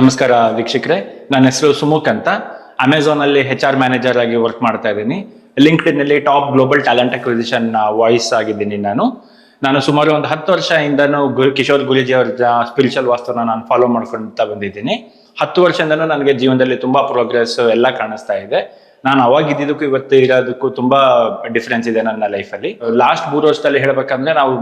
ನಮಸ್ಕಾರ ವೀಕ್ಷಕರೇ. ನನ್ನ ಹೆಸರು ಸುಮುಖ್ ಅಂತ. ಅಮೆಝಾನ್ ಅಲ್ಲಿ ಹೆಚ್ ಆರ್ ಮ್ಯಾನೇಜರ್ ಆಗಿ ವರ್ಕ್ ಮಾಡ್ತಾ ಇದ್ದೀನಿ. ಲಿಂಕ್ಡ್ನಲ್ಲಿ top global talent acquisition voice ಆಗಿದ್ದೀನಿ ನಾನು. ನಾನು ಸುಮಾರು ಒಂದು ಹತ್ತು ವರ್ಷದಿಂದನೂ ಗುರು, ಕಿಶೋರ್ ಗುರುಜಿ ಅವರ ಸ್ಪಿರಿಚುವಲ್ ವಾಸ್ತವನ ನಾನು ಫಾಲೋ ಮಾಡ್ಕೊಂತ ಬಂದಿದ್ದೀನಿ. ಹತ್ತು ವರ್ಷದಿಂದ ನನಗೆ ಜೀವನದಲ್ಲಿ ತುಂಬಾ ಪ್ರೋಗ್ರೆಸ್ ಎಲ್ಲ ಕಾಣಿಸ್ತಾ ಇದೆ. ನಾನು ಅವಾಗ ಇದ್ದಿದ್ದಕ್ಕೂ ಇವತ್ತು ಇರೋದಕ್ಕೂ ತುಂಬಾ ಡಿಫ್ರೆನ್ಸ್ ಇದೆ ನನ್ನ ಲೈಫಲ್ಲಿ ಲಾಸ್ಟ್ ಮೂರು ವರ್ಷದಲ್ಲಿ ಹೇಳ್ಬೇಕಂದ್ರೆ ನಾವು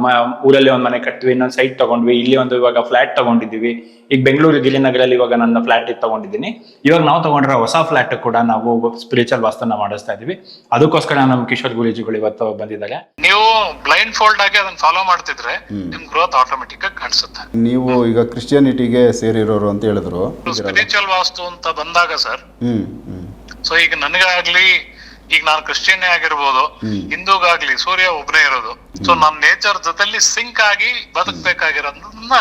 ಊರಲ್ಲಿ ಒಂದು ಮನೆ ಕಟ್ವಿ ಇನ್ನೊಂದು ಸೈಟ್ ತಗೊಂಡ್ವಿ ಇಲ್ಲಿ ಒಂದು ಇವಾಗ ಫ್ಲಾಟ್ ತಗೊಂಡಿದ್ದೀವಿ. ಈಗ ಬೆಂಗಳೂರು ಗಿರಿನಗರಲ್ಲಿ ಇವಾಗ ನನ್ನ ಫ್ಲಾಟ್ ತಗೊಂಡಿದ್ದೀನಿ. ಇವಾಗ ನಾವು ತಗೊಂಡಿರೋ ಹೊಸ ಫ್ಲಾಟ್ ಕೂಡ ನಾವು ಸ್ಪಿರಿಚುವಲ್ ವಾಸ್ತುನ ಮಾಡಿಸ್ತಾ ಇದೀವಿ ಅದಕ್ಕೋಸ್ಕರ ನಮ್ಮ ಕಿಶೋರ್ ಗುರುಜಿಗಳು ಇವತ್ತು ಬಂದಿದ್ದಾರೆ. ನೀವು ಬ್ಲೈಂಡ್ ಫೋಲ್ಡ್ ಆಗಿ ಅದನ್ನ ಫಾಲೋ ಮಾಡ್ತಿದ್ರೆ ನಿಮ್ ಗ್ರೋತ್ ಆಟೋಮೆಟಿಕ್ ಆಗಿ ಕಾಣಿಸುತ್ತೆ. ನೀವು ಈಗ ಕ್ರಿಶ್ಚಿಯಾನಿಟಿಗೆ ಸೇರಿರೋರು ಅಂತ ಹೇಳಿದ್ರು. ಸ್ಪಿರಿಚುವಲ್ ವಾಸ್ತು ಅಂತ ಬಂದಾಗ ಸರ್ ಹ್ಮ್ ಹ್ಮ್. ಸೊ ಈಗ ನನಗಾಗ್ಲಿ ಈಗ ನಾನು ಕ್ರಿಶ್ಚಿಯನ್ ಆಗಿರ್ಬೋದು ಹಿಂದೂಗಾಗ್ಲಿ ಸೂರ್ಯ ಒಬ್ಬನೇ ಇರೋದು. ಸೊ ನಮ್ಮ ನೇಚರ್ ಜೊತೆಲಿ ಸಿಂಕ್ ಆಗಿ ಬದುಕ್ಬೇಕಾಗಿರೋದನ್ನ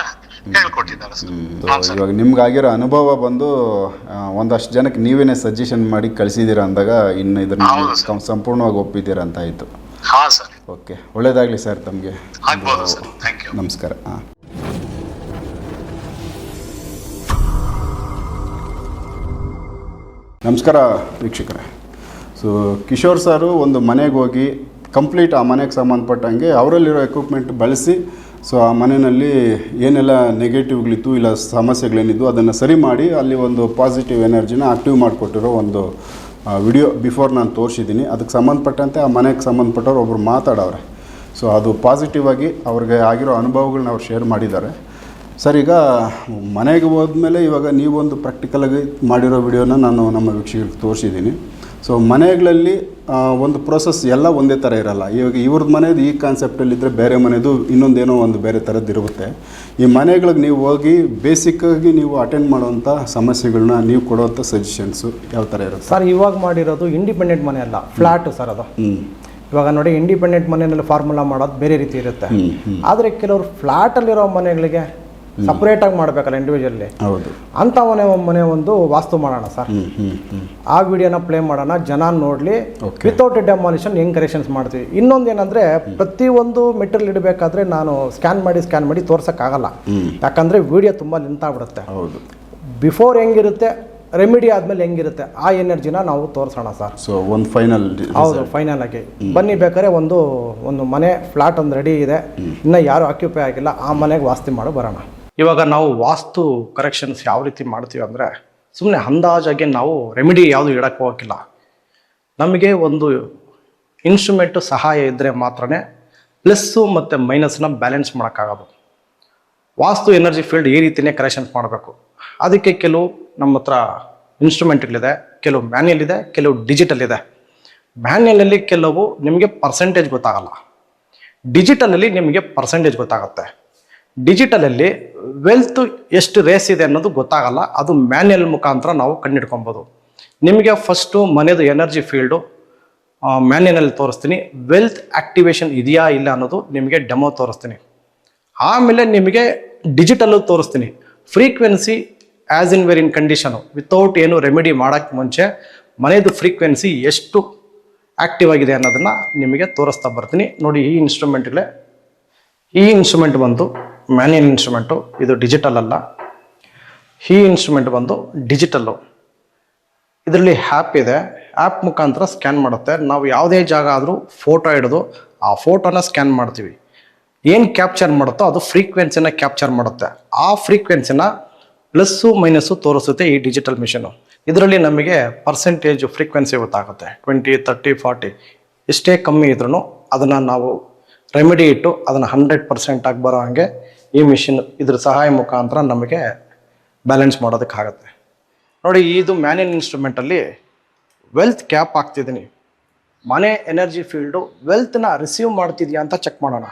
ಹೇಳ್ಕೊಟ್ಟಿದ್ದಾರೆ ಇವಾಗ ನಿಮ್ಗೆ ಆಗಿರೋ ಅನುಭವ ಬಂದು ಒಂದಷ್ಟು ಜನಕ್ಕೆ ನೀವೇನೆ ಸಜೆಷನ್ ಮಾಡಿ ಕಳಿಸಿದೀರ ಅಂದಾಗ ಇನ್ನು ಇದನ್ನ ಸಂಪೂರ್ಣವಾಗಿ ಒಪ್ಪಿದ್ದೀರಾ ಅಂತ ಆಯ್ತು. ಓಕೆ ಒಳ್ಳೇದಾಗ್ಲಿ ಸರ್ ತಮಗೆ. ಆಗ್ಬೋದು ಸರ್. ಥ್ಯಾಂಕ್ ಯು ನಮಸ್ಕಾರ. ನಮಸ್ಕಾರ ವೀಕ್ಷಕರೇ. ಸೊ ಕಿಶೋರ್ ಸಾರು ಒಂದು ಮನೆಗೆ ಹೋಗಿ ಕಂಪ್ಲೀಟ್ ಆ ಮನೆಗೆ ಸಂಬಂಧಪಟ್ಟಂಗೆ ಅವರಲ್ಲಿರೋ ಎಕ್ವಿಪ್ಮೆಂಟ್ ಬಳಸಿ ಸೊ ಆ ಮನೆಯಲ್ಲಿ ಏನೆಲ್ಲ ನೆಗೆಟಿವ್ಗಳಿತ್ತು ಇಲ್ಲ ಸಮಸ್ಯೆಗಳೇನಿದ್ದು ಅದನ್ನು ಸರಿ ಮಾಡಿ ಅಲ್ಲಿ ಒಂದು ಪಾಸಿಟಿವ್ ಎನರ್ಜಿನ ಆಕ್ಟಿವ್ ಮಾಡಿಕೊಟ್ಟಿರೋ ಒಂದು ವಿಡಿಯೋ ಬಿಫೋರ್ ನಾನು ತೋರಿಸಿದ್ದೀನಿ. ಅದಕ್ಕೆ ಸಂಬಂಧಪಟ್ಟಂತೆ ಆ ಮನೆಗೆ ಸಂಬಂಧಪಟ್ಟವ್ರು ಒಬ್ಬರು ಮಾತಾಡವ್ರೆ. ಸೊ ಅದು ಪಾಸಿಟಿವ್ ಆಗಿ ಅವ್ರಿಗೆ ಆಗಿರೋ ಅನುಭವಗಳನ್ನ ಅವ್ರು ಶೇರ್ ಮಾಡಿದ್ದಾರೆ. ಸರ್ ಈಗ ಮನೆಗೆ ಹೋದ್ಮೇಲೆ ಇವಾಗ ನೀವೊಂದು ಪ್ರಾಕ್ಟಿಕಲಾಗಿ ಮಾಡಿರೋ ವಿಡಿಯೋನ ನಾನು ನಮ್ಮ ವೀಕ್ಷಕರಿಗೆ ತೋರಿಸಿದ್ದೀನಿ. ಸೊ ಮನೆಗಳಲ್ಲಿ ಒಂದು ಪ್ರೋಸೆಸ್ ಎಲ್ಲ ಒಂದೇ ಥರ ಇರಲ್ಲ. ಇವಾಗ ಇವ್ರದ್ದು ಮನೆಯದು ಈ ಕಾನ್ಸೆಪ್ಟಲ್ಲಿದ್ದರೆ ಬೇರೆ ಮನೆಯದು ಇನ್ನೊಂದೇನೋ ಒಂದು ಬೇರೆ ಥರದ್ದು ಇರುತ್ತೆ. ಈ ಮನೆಗಳಿಗೆ ನೀವು ಹೋಗಿ ಬೇಸಿಕ್ಕಾಗಿ ನೀವು ಅಟೆಂಡ್ ಮಾಡುವಂಥ ಸಮಸ್ಯೆಗಳನ್ನ ನೀವು ಕೊಡುವಂಥ ಸಜೆಷನ್ಸು ಯಾವ ಥರ ಇರುತ್ತೆ? ಸರ್ ಇವಾಗ ಮಾಡಿರೋದು ಇಂಡಿಪೆಂಡೆಂಟ್ ಮನೆ ಅಲ್ಲ ಫ್ಲಾಟ್ ಸರ್ ಅದು. ಇವಾಗ ನೋಡಿ ಇಂಡಿಪೆಂಡೆಂಟ್ ಮನೆಯಲ್ಲಿ ಫಾರ್ಮುಲಾ ಮಾಡೋದು ಬೇರೆ ರೀತಿ ಇರುತ್ತೆ. ಆದರೆ ಕೆಲವರು ಫ್ಲ್ಯಾಟಲ್ಲಿರೋ ಮನೆಗಳಿಗೆ ಸಪ್ರೇಟಾಗಿ ಮಾಡಬೇಕಲ್ಲ ಇಂಡಿವಿಜುವಲ್ಲಿ ಹೌದು. ಅಂಥ ಮನೆ ಮನೆ ಒಂದು ವಾಸ್ತು ಮಾಡೋಣ ಸರ್. ಆ ವಿಡಿಯೋನ ಪ್ಲೇ ಮಾಡೋಣ ಜನ ನೋಡ್ಲಿ. ವಿತೌಟ್ ಡೆಮಾಲಿಷನ್ ಹೆಂಗ್ ಕರೆಕ್ಷನ್ಸ್ ಮಾಡ್ತೀವಿ. ಇನ್ನೊಂದು ಪ್ರತಿ ಪ್ರತಿಯೊಂದು ಮೆಟೀರಿಯಲ್ ಇಡಬೇಕಾದ್ರೆ ನಾನು ಸ್ಕ್ಯಾನ್ ಮಾಡಿ ಸ್ಕ್ಯಾನ್ ಮಾಡಿ ತೋರ್ಸೋಕ್ಕಾಗಲ್ಲ. ಯಾಕಂದ್ರೆ ವಿಡಿಯೋ ತುಂಬ ನಿಂತಾಗ್ಬಿಡುತ್ತೆ ಹೌದು. ಬಿಫೋರ್ ಹೆಂಗಿರುತ್ತೆ ರೆಮಿಡಿ ಆದ್ಮೇಲೆ ಹೆಂಗಿರುತ್ತೆ ಆ ಎನರ್ಜಿನ ನಾವು ತೋರಿಸೋಣ ಸರ್. ಸೊ ಒಂದು ಫೈನಲ್ ಹೌದು ಫೈನಲ್ ಆಗಿ. ಬನ್ನಿ ಬೇಕಾದ್ರೆ ಒಂದು ಒಂದು ಮನೆ ಫ್ಲಾಟ್ ಒಂದು ರೆಡಿ ಇದೆ. ಇನ್ನ ಯಾರು ಆಕ್ಯುಪೈ ಆಗಿಲ್ಲ ಆ ಮನೆಗೆ ವಾಸ್ತಿ ಮಾಡಿ ಬರೋಣ. ಇವಾಗ ನಾವು ವಾಸ್ತು ಕರೆಕ್ಷನ್ಸ್ ಯಾವ ರೀತಿ ಮಾಡ್ತೀವಿ ಅಂದರೆ ಸುಮ್ಮನೆ ಅಂದಾಜಾಗಿ ನಾವು ರೆಮಿಡಿ ಯಾವುದು ಇಡಕ್ಕೆ ಹೋಗಿಲ್ಲ ನಮಗೆ ಒಂದು ಇನ್ಸ್ಟ್ರೂಮೆಂಟು ಸಹಾಯ ಇದ್ದರೆ ಮಾತ್ರನೇ ಪ್ಲಸ್ಸು ಮತ್ತು ಮೈನಸ್ನ ಬ್ಯಾಲೆನ್ಸ್ ಮಾಡೋಕ್ಕಾಗೋದು. ವಾಸ್ತು ಎನರ್ಜಿ ಫೀಲ್ಡ್ ಈ ರೀತಿಯೇ ಕರೆಕ್ಷನ್ಸ್ ಮಾಡಬೇಕು. ಅದಕ್ಕೆ ಕೆಲವು ನಮ್ಮ ಹತ್ರ ಇನ್ಸ್ಟ್ರೂಮೆಂಟ್ಗಳಿದೆ ಕೆಲವು ಮ್ಯಾನ್ಯಲ್ ಇದೆ, ಕೆಲವು ಡಿಜಿಟಲ್ ಇದೆ. ಮ್ಯಾನ್ಯಲಲ್ಲಿ ಕೆಲವು ನಿಮಗೆ ಪರ್ಸೆಂಟೇಜ್ ಗೊತ್ತಾಗಲ್ಲ. ಡಿಜಿಟಲಲ್ಲಿ ನಿಮಗೆ ಪರ್ಸೆಂಟೇಜ್ ಗೊತ್ತಾಗುತ್ತೆ. ಡಿಜಿಟಲಲ್ಲಿ ವೆಲ್ತ್ ಎಷ್ಟು ರೇಸ್ ಇದೆ ಅನ್ನೋದು ಗೊತ್ತಾಗಲ್ಲ, ಅದು ಮ್ಯಾನ್ಯಲ್ ಮುಖಾಂತರ ನಾವು ಕಂಡಿಡ್ಕೊಬೋದು ನಿಮಗೆ ಫಸ್ಟು ಮನೆಯದು ಎನರ್ಜಿ ಫೀಲ್ಡು ಮ್ಯಾನ್ಯನಲ್ಲಿ ತೋರಿಸ್ತೀನಿ. ವೆಲ್ತ್ ಆಕ್ಟಿವೇಶನ್ ಇದೆಯಾ ಇಲ್ಲ ಅನ್ನೋದು ನಿಮಗೆ ಡೆಮೋ ತೋರಿಸ್ತೀನಿ. ಆಮೇಲೆ ನಿಮಗೆ ಡಿಜಿಟಲ್ಲು ತೋರಿಸ್ತೀನಿ. Frequency as in where in condition without ಏನು ರೆಮಿಡಿ ಮಾಡೋಕ್ಕೆ ಮುಂಚೆ ಮನೆಯದು ಫ್ರೀಕ್ವೆನ್ಸಿ ಎಷ್ಟು ಆ್ಯಕ್ಟಿವ್ ಆಗಿದೆ ಅನ್ನೋದನ್ನು ನಿಮಗೆ ತೋರಿಸ್ತಾ ಬರ್ತೀನಿ. ನೋಡಿ ಈ ಇನ್ಸ್ಟ್ರೂಮೆಂಟ್ಗಳೇ ಈ ಇನ್ಸ್ಟ್ರೂಮೆಂಟ್ ಬಂದು ಮ್ಯಾನ್ಯಲ್ ಇನ್ಸ್ಟ್ರೂಮೆಂಟು ಇದು ಡಿಜಿಟಲ್ ಅಲ್ಲ. ಈ ಇನ್ಸ್ಟ್ರೂಮೆಂಟ್ ಬಂದು ಡಿಜಿಟಲ್ಲು ಇದರಲ್ಲಿ ಆ್ಯಪ್ ಇದೆ. ಆ್ಯಪ್ ಮುಖಾಂತರ ಸ್ಕ್ಯಾನ್ ಮಾಡುತ್ತೆ. ನಾವು ಯಾವುದೇ ಜಾಗ ಆದರೂ ಫೋಟೋ ಹಿಡಿದು ಆ ಫೋಟೋನ ಸ್ಕ್ಯಾನ್ ಮಾಡ್ತೀವಿ. ಏನು ಕ್ಯಾಪ್ಚರ್ ಮಾಡುತ್ತೋ ಅದು ಫ್ರೀಕ್ವೆನ್ಸಿನ ಕ್ಯಾಪ್ಚರ್ ಮಾಡುತ್ತೆ. ಆ ಫ್ರೀಕ್ವೆನ್ಸಿನ ಪ್ಲಸ್ಸು ಮೈನಸ್ಸು ತೋರಿಸುತ್ತೆ ಈ ಡಿಜಿಟಲ್ ಮಿಷನು ಇದರಲ್ಲಿ ನಮಗೆ ಪರ್ಸೆಂಟೇಜ್ ಫ್ರೀಕ್ವೆನ್ಸಿ ಗೊತ್ತಾಗುತ್ತೆ. ಟ್ವೆಂಟಿ ತರ್ಟಿ ಫಾರ್ಟಿ ಎಷ್ಟೇ ಕಮ್ಮಿ ಇದ್ರೂ ಅದನ್ನು ನಾವು ರೆಮಿಡಿ ಇಟ್ಟು ಅದನ್ನು ಹಂಡ್ರೆಡ್ ಪರ್ಸೆಂಟ್ ಆಗಿ ಬರೋ ಹಾಗೆ ಈ ಮಿಷಿನ್ ಇದ್ರ ಸಹಾಯ ಮುಖಾಂತರ ನಮಗೆ ಬ್ಯಾಲೆನ್ಸ್ ಮಾಡೋದಕ್ಕಾಗತ್ತೆ. ನೋಡಿ, ಇದು ಮ್ಯಾನಿನ್ ಇನ್ಸ್ಟ್ರೂಮೆಂಟಲ್ಲಿ ವೆಲ್ತ್ ಕ್ಯಾಪ್ ಹಾಕ್ತಿದ್ದೀನಿ ಮನೆ ಎನರ್ಜಿ ಫೀಲ್ಡು ವೆಲ್ತ್ನ ರಿಸೀವ್ ಮಾಡ್ತಿದ್ಯಾ ಅಂತ ಚೆಕ್ ಮಾಡೋಣ.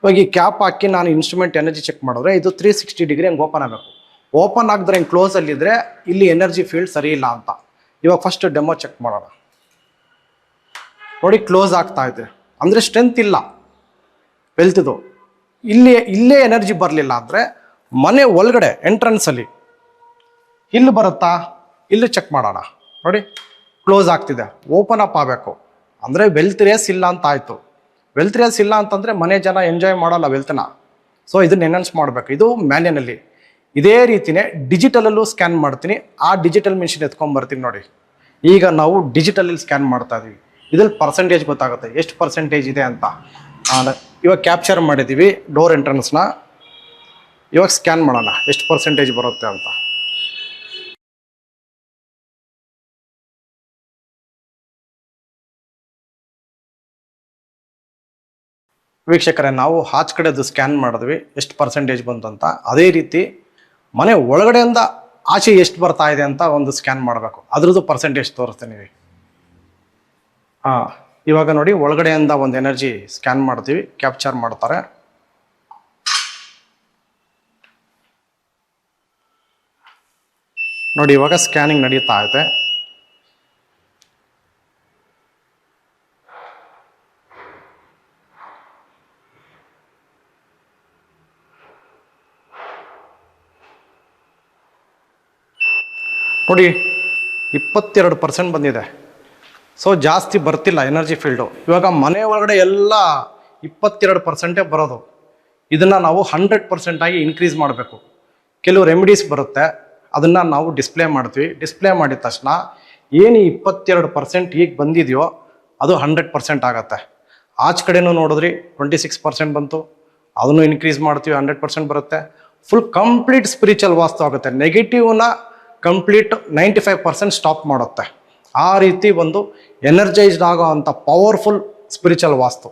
ಇವಾಗ ಈ ಕ್ಯಾಪ್ ಹಾಕಿ ನಾನು ಇನ್ಸ್ಟ್ರೂಮೆಂಟ್ ಎನರ್ಜಿ ಚೆಕ್ ಮಾಡಿದ್ರೆ ಇದು ತ್ರೀ ಸಿಕ್ಸ್ಟಿ ಡಿಗ್ರಿ ಹಂಗೆ ಓಪನ್ ಆಗಬೇಕು. ಓಪನ್ ಆಗಿದ್ರೆ ಹಿಂಗೆ ಕ್ಲೋಸಲ್ಲಿದ್ದರೆ ಇಲ್ಲಿ ಎನರ್ಜಿ ಫೀಲ್ಡ್ ಸರಿ ಇಲ್ಲ ಅಂತ. ಇವಾಗ ಫಸ್ಟ್ ಡೆಮೋ ಚೆಕ್ ಮಾಡೋಣ. ನೋಡಿ ಕ್ಲೋಸ್ ಆಗ್ತಾ ಇದೆ. ಅಂದರೆ ಸ್ಟ್ರೆಂತ್ ಇಲ್ಲ. ವೆಲ್ತ್ದು ಇಲ್ಲಿ ಇಲ್ಲೇ ಎನರ್ಜಿ ಬರಲಿಲ್ಲ ಅಂದರೆ ಮನೆ ಒಳಗಡೆ ಎಂಟ್ರೆನ್ಸಲ್ಲಿ ಇಲ್ಲಿ ಬರುತ್ತಾ? ಇಲ್ಲಿ ಚೆಕ್ ಮಾಡೋಣ. ನೋಡಿ ಕ್ಲೋಸ್ ಆಗ್ತಿದೆ. ಓಪನ್ ಅಪ್ ಆಗಬೇಕು. ಅಂದರೆ ವೆಲ್ತ್ ರೇಸ್ ಇಲ್ಲ ಅಂತ ಆಯಿತು. ವೆಲ್ತ್ ರೇಸ್ ಇಲ್ಲ ಅಂತಂದರೆ ಮನೆ ಜನ ಎಂಜಾಯ್ ಮಾಡೋಲ್ಲ ವೆಲ್ತ್ನ ಸೊ ಇದನ್ನ ಎನ್ಹಾನ್ಸ್ ಮಾಡಬೇಕು. ಇದು ಮ್ಯಾನ್ಯನಲ್ಲಿ ಇದೇ ರೀತಿಯೇ ಡಿಜಿಟಲಲ್ಲೂ ಸ್ಕ್ಯಾನ್ ಮಾಡ್ತೀನಿ. ಆ ಡಿಜಿಟಲ್ ಮೆಷಿನ್ ಎತ್ಕೊಂಡ್ ಬರ್ತೀನಿ ನೋಡಿ. ಈಗ ನಾವು ಡಿಜಿಟಲಲ್ಲಿ ಸ್ಕ್ಯಾನ್ ಮಾಡ್ತಾ ಇದೀವಿ. ಇದ್ರಲ್ಲಿ ಪರ್ಸೆಂಟೇಜ್ ಗೊತ್ತಾಗುತ್ತೆ. ಎಷ್ಟು ಪರ್ಸೆಂಟೇಜ್ ಇದೆ ಅಂತ. ಇವಾಗ ಕ್ಯಾಪ್ಚರ್ ಮಾಡಿದ್ದೀವಿ ಡೋರ್ ಎಂಟ್ರೆನ್ಸ್ನ ಇವಾಗ ಸ್ಕ್ಯಾನ್ ಮಾಡೋಣ, ಎಷ್ಟು ಪರ್ಸೆಂಟೇಜ್ ಬರುತ್ತೆ ಅಂತ. ವೀಕ್ಷಕರೇ, ನಾವು ಆಚ್ ಕಡೆದು ಸ್ಕ್ಯಾನ್ ಮಾಡಿದ್ವಿ, ಎಷ್ಟು ಪರ್ಸೆಂಟೇಜ್ ಬಂತಂತ. ಅದೇ ರೀತಿ ಮನೆ ಒಳಗಡೆಯಿಂದ ಆಚೆ ಎಷ್ಟು ಬರ್ತಾ ಇದೆ ಅಂತ ಒಂದು ಸ್ಕ್ಯಾನ್ ಮಾಡಬೇಕು. ಅದ್ರದ್ದು ಪರ್ಸೆಂಟೇಜ್ ತೋರಿಸ್ತೀನಿ. ಹಾಂ. ಇವಾಗ ನೋಡಿ, ಒಳಗಡೆಯಿಂದ ಒಂದು ಎನರ್ಜಿ ಸ್ಕ್ಯಾನ್ ಮಾಡ್ತೀವಿ, ಕ್ಯಾಪ್ಚರ್ ಮಾಡ್ತಾರೆ. ನೋಡಿ, ಇವಾಗ ಸ್ಕ್ಯಾನಿಂಗ್ ನಡೀತಾ ಇದೆ. ನೋಡಿ, ಇಪ್ಪತ್ತೆರಡು ಪರ್ಸೆಂಟ್ ಬಂದಿದೆ. ಸೊ ಜಾಸ್ತಿ ಬರ್ತಿಲ್ಲ ಎನರ್ಜಿ ಫೀಲ್ಡು ಇವಾಗ ಮನೆ ಒಳಗಡೆ ಎಲ್ಲ ಇಪ್ಪತ್ತೆರಡು ಪರ್ಸೆಂಟೇ ಬರೋದು. ಇದನ್ನು ನಾವು ಹಂಡ್ರೆಡ್ ಪರ್ಸೆಂಟಾಗಿ ಇನ್ಕ್ರೀಸ್ ಮಾಡಬೇಕು. ಕೆಲವು ರೆಮಿಡೀಸ್ ಬರುತ್ತೆ. ಅದನ್ನು ನಾವು ಡಿಸ್ಪ್ಲೇ ಮಾಡ್ತೀವಿ. ಡಿಸ್ಪ್ಲೇ ಮಾಡಿದ ತಕ್ಷಣ ಏನು ಇಪ್ಪತ್ತೆರಡು ಪರ್ಸೆಂಟ್ ಈಗ ಬಂದಿದೆಯೋ, ಅದು ಹಂಡ್ರೆಡ್ ಪರ್ಸೆಂಟ್ ಆಗುತ್ತೆ. ಆಚೆ ಕಡೆನೂ ನೋಡಿದ್ರಿ ಟ್ವೆಂಟಿ ಸಿಕ್ಸ್ ಪರ್ಸೆಂಟ್ ಬಂತು. ಅದನ್ನು ಇನ್ಕ್ರೀಸ್ ಮಾಡ್ತೀವಿ ಹಂಡ್ರೆಡ್ ಪರ್ಸೆಂಟ್ ಬರುತ್ತೆ. ಫುಲ್ ಕಂಪ್ಲೀಟ್ ಸ್ಪಿರಿಚುವಲ್ ವಾಸ್ತು ಆಗುತ್ತೆ. ನೆಗೆಟಿವ್ನ complete ninety five percent stop ಮಾಡುತ್ತೆ. ಆ ರೀತಿ ಒಂದು ಎನರ್ಜೈಸ್ಡ್ ಆಗೋ ಅಂಥ ಪವರ್ಫುಲ್ ಸ್ಪಿರಿಚುವಲ್ ವಾಸ್ತು.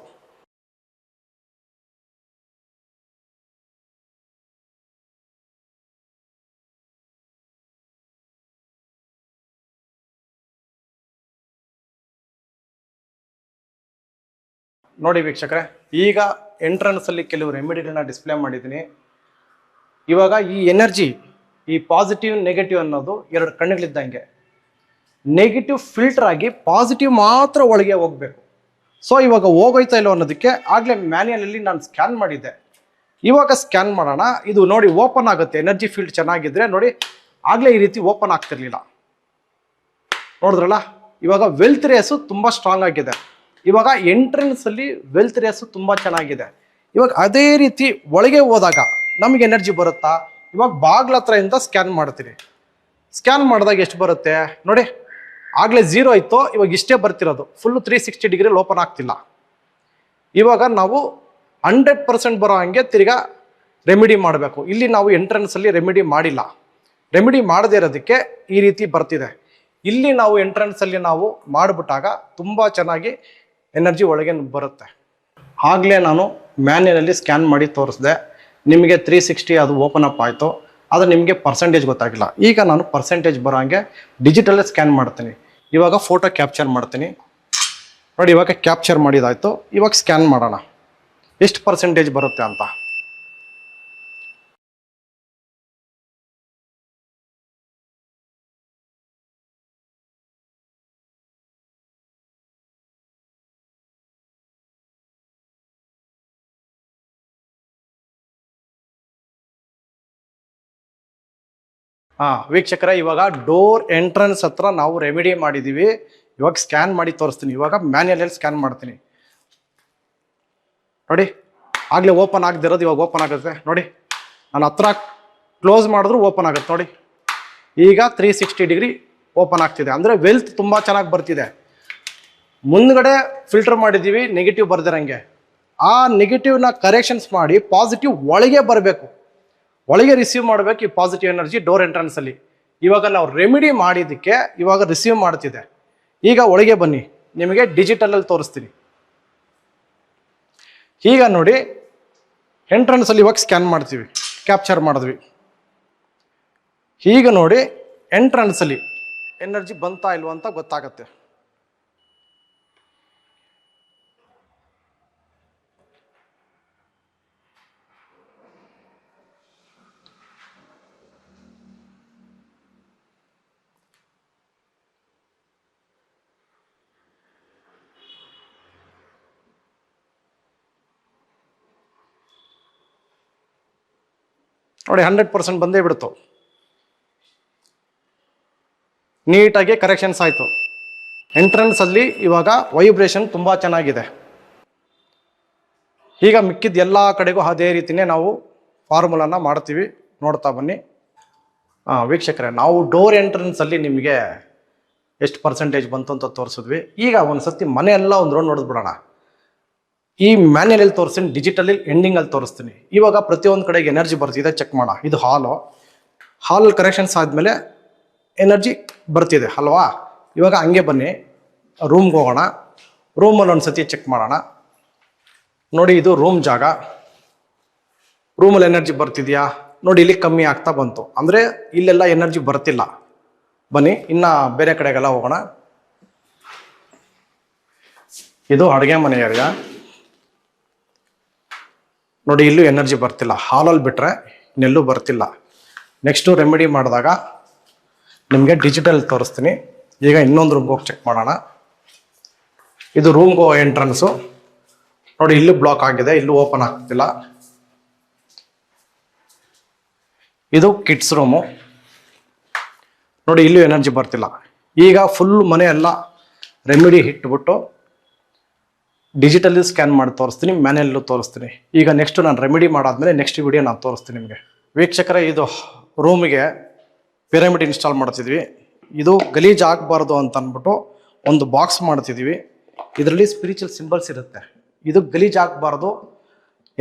ನೋಡಿ ವೀಕ್ಷಕರೇ, ಈಗ ಎಂಟ್ರೆನ್ಸಲ್ಲಿ ಕೆಲವು ರೆಮಿಡಿಗಳನ್ನ ಡಿಸ್ಪ್ಲೇ ಮಾಡಿದ್ದೀನಿ. ಇವಾಗ ಈ ಎನರ್ಜಿ ಈ ಪಾಸಿಟಿವ್ ನೆಗೆಟಿವ್ ಅನ್ನೋದು ಎರಡು ಕಣ್ಣುಗಳಿದ್ದಂಗೆ. ನೆಗೆಟಿವ್ ಫಿಲ್ಟರ್ ಆಗಿ ಪಾಸಿಟಿವ್ ಮಾತ್ರ ಒಳಗೆ ಹೋಗ್ಬೇಕು. ಸೊ ಇವಾಗ ಹೋಗೋಯ್ತಾ ಇಲ್ಲೋ ಅನ್ನೋದಕ್ಕೆ ಆಗಲೇ ಮ್ಯಾನ್ಯಲಲ್ಲಿ ನಾನು ಸ್ಕ್ಯಾನ್ ಮಾಡಿದ್ದೆ. ಇವಾಗ ಸ್ಕ್ಯಾನ್ ಮಾಡೋಣ. ಇದು ನೋಡಿ ಓಪನ್ ಆಗುತ್ತೆ. ಎನರ್ಜಿ ಫೀಲ್ಡ್ ಚೆನ್ನಾಗಿದ್ರೆ ನೋಡಿ ಆಗಲೇ ಈ ರೀತಿ ಓಪನ್ ಆಗ್ತಿರ್ಲಿಲ್ಲ. ನೋಡಿದ್ರಲ್ಲ? ಇವಾಗ ವೆಲ್ತ್ ರೇಸು ತುಂಬ ಸ್ಟ್ರಾಂಗ್ ಆಗಿದೆ. ಇವಾಗ ಎಂಟ್ರೆನ್ಸ್ ಅಲ್ಲಿ ವೆಲ್ತ್ ರೇಸು ತುಂಬ ಚೆನ್ನಾಗಿದೆ. ಇವಾಗ ಅದೇ ರೀತಿ ಒಳಗೆ ಹೋದಾಗ ನಮಗೆ ಎನರ್ಜಿ ಬರುತ್ತಾ? ಇವಾಗ ಬಾಗ್ಲ ಹತ್ರದಿಂದ ಸ್ಕ್ಯಾನ್ ಮಾಡ್ತೀರಿ. ಸ್ಕ್ಯಾನ್ ಮಾಡಿದಾಗ ಎಷ್ಟು ಬರುತ್ತೆ? ನೋಡಿ. ಆಗಲೇ ಝೀರೋ ಇತ್ತು ಇವಾಗ ಇಷ್ಟೇ ಬರ್ತಿರೋದು. Full three sixty degree open ಆಗ್ತಿಲ್ಲ. ಇವಾಗ ನಾವು ಹಂಡ್ರೆಡ್ ಪರ್ಸೆಂಟ್ ಬರೋ ಹಂಗೆ ತಿರ್ಗಾ ರೆಮಿಡಿ ಮಾಡಬೇಕು. ಇಲ್ಲಿ ನಾವು ಎಂಟ್ರೆನ್ಸಲ್ಲಿ ರೆಮಿಡಿ ಮಾಡಿಲ್ಲ. ರೆಮಿಡಿ ಮಾಡದೇ ಇರೋದಕ್ಕೆ ಈ ರೀತಿ ಬರ್ತಿದೆ. ಇಲ್ಲಿ ನಾವು ಎಂಟ್ರೆನ್ಸಲ್ಲಿ ನಾವು ಮಾಡಿಬಿಟ್ಟಾಗ ತುಂಬ ಚೆನ್ನಾಗಿ ಎನರ್ಜಿ ಒಳಗೆ ಬರುತ್ತೆ. ಆಗಲೇ ನಾನು ಮ್ಯಾನ್ಯಲಲ್ಲಿ ಸ್ಕ್ಯಾನ್ ಮಾಡಿ ತೋರಿಸಿದೆ. ನಿಮಗೆ ತ್ರೀ ಸಿಕ್ಸ್ಟಿ ಅದು ಓಪನ್ ಅಪ್ ಆಯಿತು. ಅದು ನಿಮಗೆ ಪರ್ಸೆಂಟೇಜ್ ಗೊತ್ತಾಗಿಲ್ಲ. ಈಗ ನಾನು ಪರ್ಸೆಂಟೇಜ್ ಬರೋ ಹಂಗೆ ಡಿಜಿಟಲ್ಲೇ ಸ್ಕ್ಯಾನ್ ಮಾಡ್ತೀನಿ. ಇವಾಗ ಫೋಟೋ ಕ್ಯಾಪ್ಚರ್ ಮಾಡ್ತೀನಿ. ನೋಡಿ ಇವಾಗ ಕ್ಯಾಪ್ಚರ್ ಮಾಡಿದಾಯಿತು. ಇವಾಗ ಸ್ಕ್ಯಾನ್ ಮಾಡೋಣ. ಎಷ್ಟು ಪರ್ಸೆಂಟೇಜ್ ಬರುತ್ತೆ ಅಂತ? ಹಾ, ವೀಕ್ಷಕರ, ಇವಾಗ ಡೋರ್ ಎಂಟ್ರೆನ್ಸ್ ಹತ್ರ ನಾವು ರೆಮಿಡಿ ಮಾಡಿದೀವಿ. ಇವಾಗ ಸ್ಕ್ಯಾನ್ ಮಾಡಿ ತೋರಿಸ್ತೀನಿ. ಇವಾಗ ಮ್ಯಾನ್ಯಲಲ್ಲಿ ಸ್ಕ್ಯಾನ್ ಮಾಡ್ತೀನಿ. ನೋಡಿ, ಆಗಲೇ ಓಪನ್ ಆಗದಿರೋದು, ಇವಾಗ ಓಪನ್ ಆಗುತ್ತೆ. ನೋಡಿ ನಾನು ಹತ್ರ ಕ್ಲೋಸ್ ಮಾಡಿದ್ರು ಓಪನ್ ಆಗುತ್ತೆ. ನೋಡಿ, ಈಗ ತ್ರೀ ಸಿಕ್ಸ್ಟಿ ಡಿಗ್ರಿ ಓಪನ್ ಆಗ್ತಿದೆ. ಅಂದರೆ ವೆಲ್ತ್ ತುಂಬ ಚೆನ್ನಾಗಿ ಬರ್ತಿದೆ. ಮುಂದ್ಗಡೆ ಫಿಲ್ಟರ್ ಮಾಡಿದ್ದೀವಿ ನೆಗೆಟಿವ್ ಬರ್ದಿರಂಗೆ. ಆ ನೆಗೆಟಿವ್ನ ಕರೆಕ್ಷನ್ಸ್ ಮಾಡಿ ಪಾಸಿಟಿವ್ ಒಳಗೆ ಬರಬೇಕು. ಒಳಗೆ ರಿಸೀವ್ ಮಾಡಬೇಕು ಈ ಪಾಸಿಟಿವ್ ಎನರ್ಜಿ ಡೋರ್ ಎಂಟ್ರೆನ್ಸಲ್ಲಿ ಇವಾಗ ನಾವು ರೆಮಿಡಿ ಮಾಡಿದ್ದಕ್ಕೆ ಇವಾಗ ರಿಸೀವ್ ಮಾಡ್ತಿದೆ. ಈಗ ಒಳಗೆ ಬನ್ನಿ. ನಿಮಗೆ ಡಿಜಿಟಲ್ ಅಲ್ಲಿ ತೋರಿಸ್ತೀನಿ. ಈಗ ನೋಡಿ ಎಂಟ್ರೆನ್ಸ್ ಅಲ್ಲಿ ಇವಾಗ ಸ್ಕ್ಯಾನ್ ಮಾಡ್ತೀವಿ. ಕ್ಯಾಪ್ಚರ್ ಮಾಡಿದ್ವಿ. ಈಗ ನೋಡಿ ಎಂಟ್ರೆನ್ಸ್ ಅಲ್ಲಿ ಎನರ್ಜಿ ಬಂತಾ ಇಲ್ವಾ ಅಂತ ಗೊತ್ತಾಗತ್ತೆ. ನೋಡಿ ಹಂಡ್ರೆಡ್ ಪರ್ಸೆಂಟ್ ಬಂದೇ ಬಿಡ್ತು. ನೀಟಾಗಿ ಕರೆಕ್ಷನ್ಸ್ ಆಯಿತು. ಎಂಟ್ರೆನ್ಸಲ್ಲಿ ಇವಾಗ ವೈಬ್ರೇಷನ್ ತುಂಬ ಚೆನ್ನಾಗಿದೆ. ಈಗ ಮಿಕ್ಕಿದ ಎಲ್ಲ ಕಡೆಗೂ ಅದೇ ರೀತಿನೇ ನಾವು ಫಾರ್ಮುಲಾನ ಮಾಡ್ತೀವಿ. ನೋಡ್ತಾ ಬನ್ನಿ. ವೀಕ್ಷಕರೇ, ನಾವು ಡೋರ್ ಎಂಟ್ರೆನ್ಸಲ್ಲಿ ನಿಮಗೆ ಎಷ್ಟು ಪರ್ಸೆಂಟೇಜ್ ಬಂತು ಅಂತ ತೋರಿಸಿದ್ವಿ. ಈಗ ಒಂದು ಸತಿ ಮನೆಯೆಲ್ಲ ಒಂದು ರೌಂಡ್ ನೋಡಿದ್ಬಿಡೋಣ ಈ ಮ್ಯಾನ್ಯಲಲ್ಲಿ ತೋರಿಸ್ತೀನಿ ಡಿಜಿಟಲಿ ಎಂಡಿಂಗಲ್ಲಿ ತೋರಿಸ್ತೀನಿ. ಇವಾಗ ಪ್ರತಿಯೊಂದು ಕಡೆಗೆ ಎನರ್ಜಿ ಬರ್ತಿದೆ ಚೆಕ್ ಮಾಡೋಣ ಇದು ಹಾಲು ಹಾಲ್ ಕರೆಕ್ಷನ್ಸ್ ಆದಮೇಲೆ ಎನರ್ಜಿ ಬರ್ತಿದೆ, ಅಲ್ವಾ? ಇವಾಗ ಹಂಗೆ ಬನ್ನಿ. ರೂಮ್ಗೆ ಹೋಗೋಣ. ರೂಮಲ್ಲಿ ಒಂದು ಸತಿ ಚೆಕ್ ಮಾಡೋಣ. ನೋಡಿ, ಇದು ರೂಮ್ ಜಾಗ. ರೂಮಲ್ಲಿ ಎನರ್ಜಿ ಬರ್ತಿದೆಯಾ? ನೋಡಿ, ಇಲ್ಲಿ ಕಮ್ಮಿ ಆಗ್ತಾ ಬಂತು. ಅಂದರೆ ಇಲ್ಲೆಲ್ಲ ಎನರ್ಜಿ ಬರ್ತಿಲ್ಲ. ಬನ್ನಿ, ಇನ್ನು ಬೇರೆ ಕಡೆಗೆಲ್ಲ ಹೋಗೋಣ. ಇದು ಅಡುಗೆ ಮನೆ ಏರಿಯಾ ನೋಡಿ, ಇಲ್ಲೂ ಎನರ್ಜಿ ಬರ್ತಿಲ್ಲ. ಹಾಲಲ್ಲಿ ಬಿಟ್ಟರೆ ಇನ್ನೆಲ್ಲೂ ಬರ್ತಿಲ್ಲ. ನೆಕ್ಸ್ಟು ರೆಮಿಡಿ ಮಾಡಿದಾಗ ನಿಮಗೆ ಡಿಜಿಟಲ್ ತೋರಿಸ್ತೀನಿ. ಈಗ ಇನ್ನೊಂದು ರೂಮ್ಗೆ ಚೆಕ್ ಮಾಡೋಣ. ಇದು ರೂಮ್ಗೆ ಎಂಟ್ರನ್ಸು ನೋಡಿ, ಇಲ್ಲೂ ಬ್ಲಾಕ್ ಆಗಿದೆ, ಇಲ್ಲೂ ಓಪನ್ ಆಗ್ತಿಲ್ಲ. ಇದು ಕಿಡ್ಸ್ ರೂಮು ನೋಡಿ, ಇಲ್ಲೂ ಎನರ್ಜಿ ಬರ್ತಿಲ್ಲ. ಈಗ ಫುಲ್ ಮನೆಯೆಲ್ಲ ರೆಮಿಡಿ ಇಟ್ಬಿಟ್ಟು ಡಿಜಿಟಲಿ ಸ್ಕ್ಯಾನ್ ಮಾಡಿ ತೋರಿಸ್ತೀನಿ ಮ್ಯಾನ್ಯಲ್ಲೂ ತೋರಿಸ್ತೀನಿ. ಈಗ ನೆಕ್ಸ್ಟ್ ನಾನು ರೆಮಿಡಿ ಮಾಡಾದ್ಮೇಲೆ ನೆಕ್ಸ್ಟ್ ವಿಡಿಯೋ ನಾನು ತೋರಿಸ್ತೀನಿ ನಿಮಗೆ. ವೀಕ್ಷಕರೇ, ಇದು ರೂಮಿಗೆ ಪಿರಮಿಡ್ ಇನ್ಸ್ಟಾಲ್ ಮಾಡ್ತಿದ್ವಿ. ಇದು ಗಲೀಜ್ ಆಗಬಾರ್ದು ಅಂತ ಅಂದ್ಬಿಟ್ಟು ಒಂದು ಬಾಕ್ಸ್ ಮಾಡ್ತಿದ್ವಿ. ಇದರಲ್ಲಿ ಸ್ಪಿರಿಚುವಲ್ ಸಿಂಬಲ್ಸ್ ಇರುತ್ತೆ. ಇದು ಗಲೀಜ್ ಆಗಬಾರ್ದು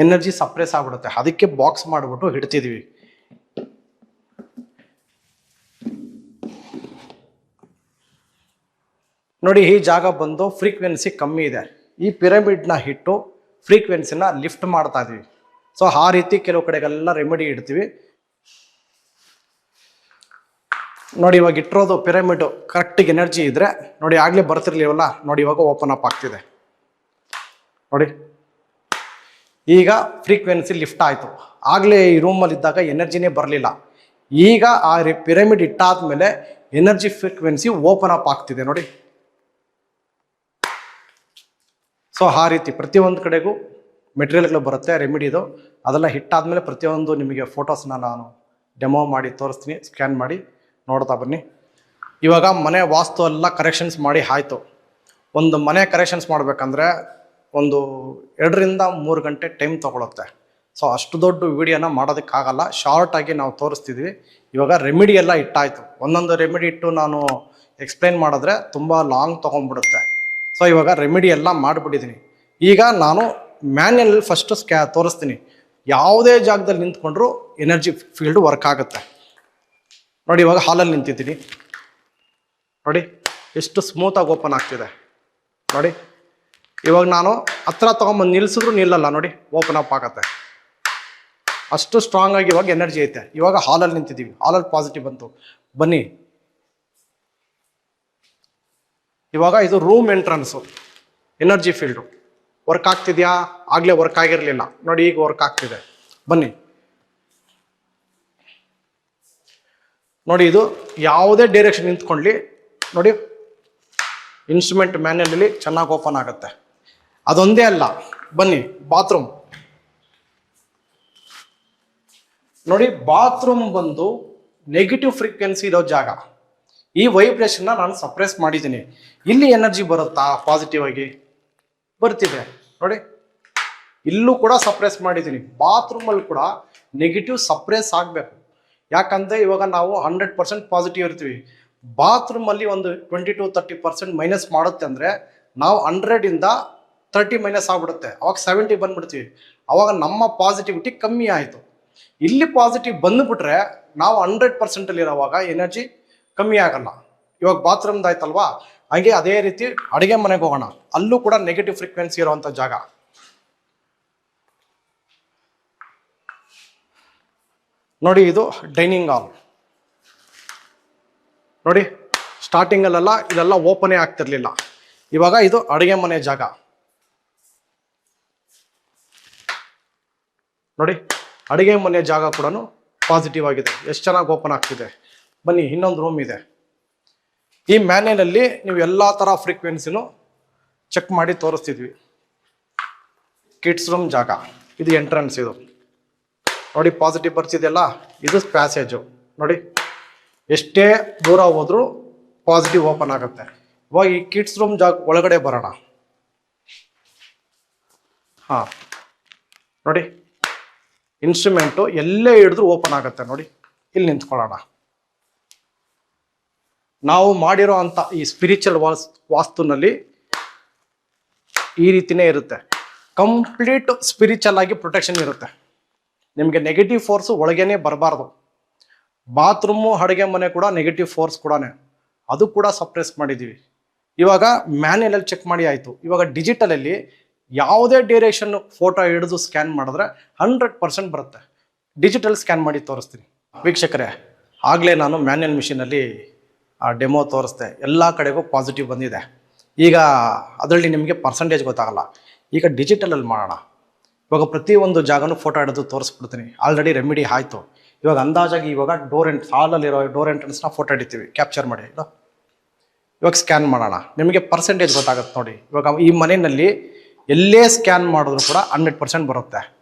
ಎನರ್ಜಿ ಸಪ್ರೆಸ್ ಆಗ್ಬಿಡುತ್ತೆ. ಅದಕ್ಕೆ ಬಾಕ್ಸ್ ಮಾಡಿಬಿಟ್ಟು ಇಡ್ತಿದ್ವಿ. ನೋಡಿ, ಈ ಜಾಗ ಬಂದು ಫ್ರೀಕ್ವೆನ್ಸಿ ಕಮ್ಮಿ ಇದೆ. ಈ ಪಿರಮಿಡ್ನ ಹಿಟ್ಟು ಫ್ರೀಕ್ವೆನ್ಸಿನ ಲಿಫ್ಟ್ ಮಾಡ್ತಾ ಇದೀವಿ. ಸೊ ಆ ರೀತಿ ಕೆಲವು ಕಡೆಗೆಲ್ಲ ರೆಮಿಡಿ ಇಡ್ತೀವಿ. ನೋಡಿ, ಇವಾಗ ಇಟ್ಟಿರೋದು ಪಿರಮಿಡು ಕರೆಕ್ಟಿಗೆ ಎನರ್ಜಿ ಇದ್ರೆ, ನೋಡಿ, ಆಗಲೇ ಬರ್ತಿರ್ಲಿವಲ್ಲ, ನೋಡಿ, ಇವಾಗ ಓಪನ್ ಅಪ್ ಆಗ್ತಿದೆ. ನೋಡಿ. ಈಗ ಫ್ರೀಕ್ವೆನ್ಸಿ ಲಿಫ್ಟ್ ಆಯಿತು. ಆಗಲೇ ಈ ರೂಮಲ್ಲಿ ಇದ್ದಾಗ ಎನರ್ಜಿನೇ ಬರಲಿಲ್ಲ. ಈಗ ಆ ಪಿರಮಿಡ್ ಇಟ್ಟಾದ್ಮೇಲೆ ಎನರ್ಜಿ ಫ್ರೀಕ್ವೆನ್ಸಿ ಓಪನ್ ಅಪ್ ಆಗ್ತಿದೆ, ನೋಡಿ. ಸೊ ಆ ರೀತಿ ಪ್ರತಿಯೊಂದು ಕಡೆಗೂ ಮೆಟೀರಿಯಲ್ಗಳು ಬರುತ್ತೆ ರೆಮಿಡಿದು ಅದೆಲ್ಲ ಹಿಟ್ಟಾದಮೇಲೆ ಪ್ರತಿಯೊಂದು ನಿಮಗೆ ಫೋಟೋಸ್ನ ನಾನು ಡೆಮೋ ಮಾಡಿ ತೋರಿಸ್ತೀನಿ ಸ್ಕ್ಯಾನ್ ಮಾಡಿ ನೋಡ್ತಾ ಬನ್ನಿ. ಇವಾಗ ಮನೆ ವಾಸ್ತು ಎಲ್ಲ ಕರೆಕ್ಷನ್ಸ್ ಮಾಡಿ ಆಯಿತು. ಒಂದು ಮನೆ ಕರೆಕ್ಷನ್ಸ್ ಮಾಡಬೇಕಂದ್ರೆ ಒಂದು ಎರಡರಿಂದ ಮೂರು ಗಂಟೆ ಟೈಮ್ ತೊಗೊಳುತ್ತೆ. ಸೊ ಅಷ್ಟು ದೊಡ್ಡ ವಿಡಿಯೋನ ಮಾಡೋದಕ್ಕಾಗಲ್ಲ. ಶಾರ್ಟಾಗಿ ನಾವು ತೋರಿಸ್ತಿದ್ವಿ. ಇವಾಗ ರೆಮಿಡಿ ಎಲ್ಲ ಇಟ್ಟಾಯಿತು ಒಂದೊಂದು ರೆಮಿಡಿ ಇಟ್ಟು ನಾನು ಎಕ್ಸ್ಪ್ಲೈನ್ ಮಾಡಿದ್ರೆ ತುಂಬ ಲಾಂಗ್ ತೊಗೊಂಡ್ಬಿಡುತ್ತೆ. ಸೊ ಇವಾಗ ರೆಮಿಡಿ ಎಲ್ಲ ಮಾಡಿಬಿಟ್ಟಿದ್ದೀನಿ ಈಗ ನಾನು ಮ್ಯಾನ್ಯಲ್ ಫಸ್ಟ್ ಸ್ಕ್ಯಾ ತೋರಿಸ್ತೀನಿ. ಯಾವುದೇ ಜಾಗದಲ್ಲಿ ನಿಂತ್ಕೊಂಡ್ರು ಎನರ್ಜಿ ಫೀಲ್ಡ್ ವರ್ಕ್ ಆಗುತ್ತೆ. ನೋಡಿ, ಇವಾಗ ಹಾಲಲ್ಲಿ ನಿಂತಿದ್ದೀನಿ. ನೋಡಿ, ಎಷ್ಟು ಸ್ಮೂತಾಗಿ ಓಪನ್ ಆಗ್ತಿದೆ. ನೋಡಿ, ಇವಾಗ ನಾನು ಹತ್ರ ತೊಗೊಂಬಂದು ನಿಲ್ಸಿದ್ರು ನಿಲ್ಲಲ್ಲ. ನೋಡಿ ಓಪನ್ ಅಪ್ ಆಗುತ್ತೆ. ಅಷ್ಟು ಸ್ಟ್ರಾಂಗ್ ಆಗಿ ಇವಾಗ ಎನರ್ಜಿ ಐತೆ. ಇವಾಗ ಹಾಲಲ್ಲಿ ನಿಂತಿದ್ದೀವಿ. ಹಾಲಲ್ಲಿ ಪಾಸಿಟಿವ್ ಬಂತು. ಬನ್ನಿ ಇವಾಗ ಇದು room entrance energy field work ಆಗ್ತಿದ್ಯಾ? ಆಗಲೇ ವರ್ಕ್ ಆಗಿರಲಿಲ್ಲ. ನೋಡಿ ಈಗ ವರ್ಕ್ ಆಗ್ತಿದೆ. ಬನ್ನಿ. ನೋಡಿ ಇದು ಯಾವುದೇ ಡೈರೆಕ್ಷನ್ ನಿಂತ್ಕೊಳ್ಳಿ. ನೋಡಿ ಇನ್ಸ್ಟ್ರೂಮೆಂಟ್ ಮ್ಯಾನ್ಯಲಲ್ಲಿ ಚೆನ್ನಾಗಿ ಓಪನ್ ಆಗುತ್ತೆ. ಅದೊಂದೇ ಅಲ್ಲ. ಬನ್ನಿ ಬಾತ್ರೂಮ್ ನೋಡಿ ಬಾತ್ರೂಮ್ ಬಂದು ನೆಗೆಟಿವ್ ಫ್ರೀಕ್ವೆನ್ಸಿ ಇರೋ ಜಾಗ. ಈ ವೈಬ್ರೇಷನ್ನ ನಾನು ಸಪ್ರೆಸ್ ಮಾಡಿದ್ದೀನಿ. ಇಲ್ಲಿ ಎನರ್ಜಿ ಬರುತ್ತಾ? ಪಾಸಿಟಿವ್ ಆಗಿ ಬರ್ತಿದೆ. ನೋಡಿ, ಇಲ್ಲೂ ಕೂಡ ಸಪ್ರೆಸ್ ಮಾಡಿದ್ದೀನಿ. ಬಾತ್ರೂಮಲ್ಲಿ ಕೂಡ ನೆಗೆಟಿವ್ ಸಪ್ರೆಸ್ ಆಗಬೇಕು. ಯಾಕಂದ್ರೆ ಇವಾಗ ನಾವು ಹಂಡ್ರೆಡ್ ಪರ್ಸೆಂಟ್ ಪಾಸಿಟಿವ್ ಇರ್ತೀವಿ. ಬಾತ್ರೂಮಲ್ಲಿ ಒಂದು twenty to thirty percent minus ಮಾಡುತ್ತೆ ಅಂದರೆ ನಾವು ಹಂಡ್ರೆಡಿಂದ ತರ್ಟಿ ಮೈನಸ್ ಆಗ್ಬಿಡುತ್ತೆ. ಅವಾಗ ಸೆವೆಂಟಿ ಬಂದ್ಬಿಡ್ತೀವಿ. ಅವಾಗ ನಮ್ಮ ಪಾಸಿಟಿವಿಟಿ ಕಮ್ಮಿ ಆಯಿತು. ಇಲ್ಲಿ ಪಾಸಿಟಿವ್ ಬಂದುಬಿಟ್ರೆ ನಾವು ಹಂಡ್ರೆಡ್ ಪರ್ಸೆಂಟಲ್ಲಿ ಇರೋವಾಗ ಎನರ್ಜಿ ಕಮ್ಮಿ ಆಗಲ್ಲ. ಇವಾಗ ಬಾತ್ರೂಮ್ದು ಆಯ್ತಲ್ವಾ? ಹಾಗೆ ಅದೇ ರೀತಿ ಅಡುಗೆ ಮನೆಗೆ ಹೋಗೋಣ. ಅಲ್ಲೂ ಕೂಡ ನೆಗೆಟಿವ್ ಫ್ರೀಕ್ವೆನ್ಸಿ ಇರುವಂಥ ಜಾಗ. ನೋಡಿ ಇದು ಡೈನಿಂಗ್ ಹಾಲ್ ನೋಡಿ ಸ್ಟಾರ್ಟಿಂಗಲ್ಲೆಲ್ಲ ಇದೆಲ್ಲ ಓಪನೇ ಆಗ್ತಿರ್ಲಿಲ್ಲ. ಇವಾಗ ಇದು ಅಡುಗೆ ಮನೆ ಜಾಗ. ನೋಡಿ, ಅಡುಗೆ ಮನೆ ಜಾಗ ಕೂಡ ಪಾಸಿಟಿವ್ ಆಗಿದೆ. ಎಷ್ಟು ಚೆನ್ನಾಗಿ ಓಪನ್ ಆಗ್ತಿದೆ. ಬನ್ನಿ, ಇನ್ನೊಂದು ರೂಮ್ ಇದೆ. ಈ ಮ್ಯಾನೇನಲ್ಲಿ ನೀವು ಎಲ್ಲ ಥರ ಫ್ರೀಕ್ವೆನ್ಸಿನೂ ಚೆಕ್ ಮಾಡಿ ತೋರಿಸ್ತಿದ್ವಿ. ಕಿಡ್ಸ್ ರೂಮ್ ಜಾಗ, ಇದು ಎಂಟ್ರೆನ್ಸ್ ಇದು. ನೋಡಿ ಪಾಸಿಟಿವ್ ಬರ್ತಿದೆಯಲ್ಲ, ಇದು ಪ್ಯಾಸೇಜು ನೋಡಿ, ಎಷ್ಟೇ ದೂರ ಹೋದರೂ ಪಾಸಿಟಿವ್ ಓಪನ್ ಆಗುತ್ತೆ. ಇವಾಗ ಈ ಕಿಡ್ಸ್ ರೂಮ್ ಜಾಗ ಒಳಗಡೆ ಬರೋಣ. ಹಾಂ, ನೋಡಿ ಇನ್ಸ್ಟ್ರೂಮೆಂಟು ಎಲ್ಲೇ ಹಿಡಿದ್ರು ಓಪನ್ ಆಗುತ್ತೆ. ನೋಡಿ, ಇಲ್ಲಿ ನಿಂತ್ಕೊಳ್ಳೋಣ. ನಾವು ಮಾಡಿರೋ ಅಂಥ ಈ ಸ್ಪಿರಿಚುವಲ್ ವಾಸ್ ವಾಸ್ತುನಲ್ಲಿ ಈ ರೀತಿನೇ ಇರುತ್ತೆ. ಕಂಪ್ಲೀಟ್ ಸ್ಪಿರಿಚುವಲ್ ಆಗಿ ಪ್ರೊಟೆಕ್ಷನ್ ಇರುತ್ತೆ. ನಿಮಗೆ ನೆಗೆಟಿವ್ ಫೋರ್ಸು ಒಳಗೇನೆ ಬರಬಾರ್ದು. ಬಾತ್ರೂಮು ಅಡುಗೆ ಮನೆ ಕೂಡ ನೆಗೆಟಿವ್ ಫೋರ್ಸ್ ಕೂಡ ಅದು ಕೂಡ ಸಪ್ರೆಸ್ ಮಾಡಿದ್ದೀವಿ ಇವಾಗ ಮ್ಯಾನ್ಯಲಲ್ಲಿ ಚೆಕ್ ಮಾಡಿ ಆಯಿತು. ಇವಾಗ ಡಿಜಿಟಲಲ್ಲಿ ಯಾವುದೇ ಡೈರೆಕ್ಷನ್ ಫೋಟೋ ಹಿಡಿದು ಸ್ಕ್ಯಾನ್ ಮಾಡಿದ್ರೆ ಹಂಡ್ರೆಡ್ ಪರ್ಸೆಂಟ್ ಬರುತ್ತೆ. ಡಿಜಿಟಲ್ ಸ್ಕ್ಯಾನ್ ಮಾಡಿ ತೋರಿಸ್ತೀನಿ. ವೀಕ್ಷಕರೇ, ಆಗಲೇ ನಾನು ಮ್ಯಾನ್ಯಲ್ ಮಿಷಿನಲ್ಲಿ ಆ ಡೆಮೋ ತೋರಿಸ್ದೆ. ಎಲ್ಲ ಕಡೆಗೂ ಪಾಸಿಟಿವ್ ಬಂದಿದೆ. ಈಗ ಅದರಲ್ಲಿ ನಿಮಗೆ ಪರ್ಸೆಂಟೇಜ್ ಗೊತ್ತಾಗಲ್ಲ. ಈಗ ಡಿಜಿಟಲಲ್ಲಿ ಮಾಡೋಣ. ಇವಾಗ ಪ್ರತಿಯೊಂದು ಜಾಗನೂ ಫೋಟೋ ಹಿಡಿದು ತೋರಿಸ್ಬಿಡ್ತೀನಿ. ಆಲ್ರೆಡಿ ರೆಮಿಡಿ ಆಯಿತು. ಇವಾಗ ಅಂದಾಜಾಗಿ ಇವಾಗ ಡೋರ್ ಎಂಟ್ ಹಾಲಲ್ಲಿರೋ ಡೋರ್ ಎಂಟ್ರೆನ್ಸ್ನ ಫೋಟೋ ಹಿಡಿತೀವಿ. ಕ್ಯಾಪ್ಚರ್ ಮಾಡಿ. ಇಲ್ಲ ಇವಾಗ ಸ್ಕ್ಯಾನ್ ಮಾಡೋಣ. ನಿಮಗೆ ಪರ್ಸೆಂಟೇಜ್ ಗೊತ್ತಾಗುತ್ತೆ ನೋಡಿ. ಇವಾಗ ಈ ಮನೆಯಲ್ಲಿ ಎಲ್ಲೇ ಸ್ಕ್ಯಾನ್ ಮಾಡಿದ್ರು ಕೂಡ ಹಂಡ್ರೆಡ್ ಪರ್ಸೆಂಟ್ ಬರುತ್ತೆ.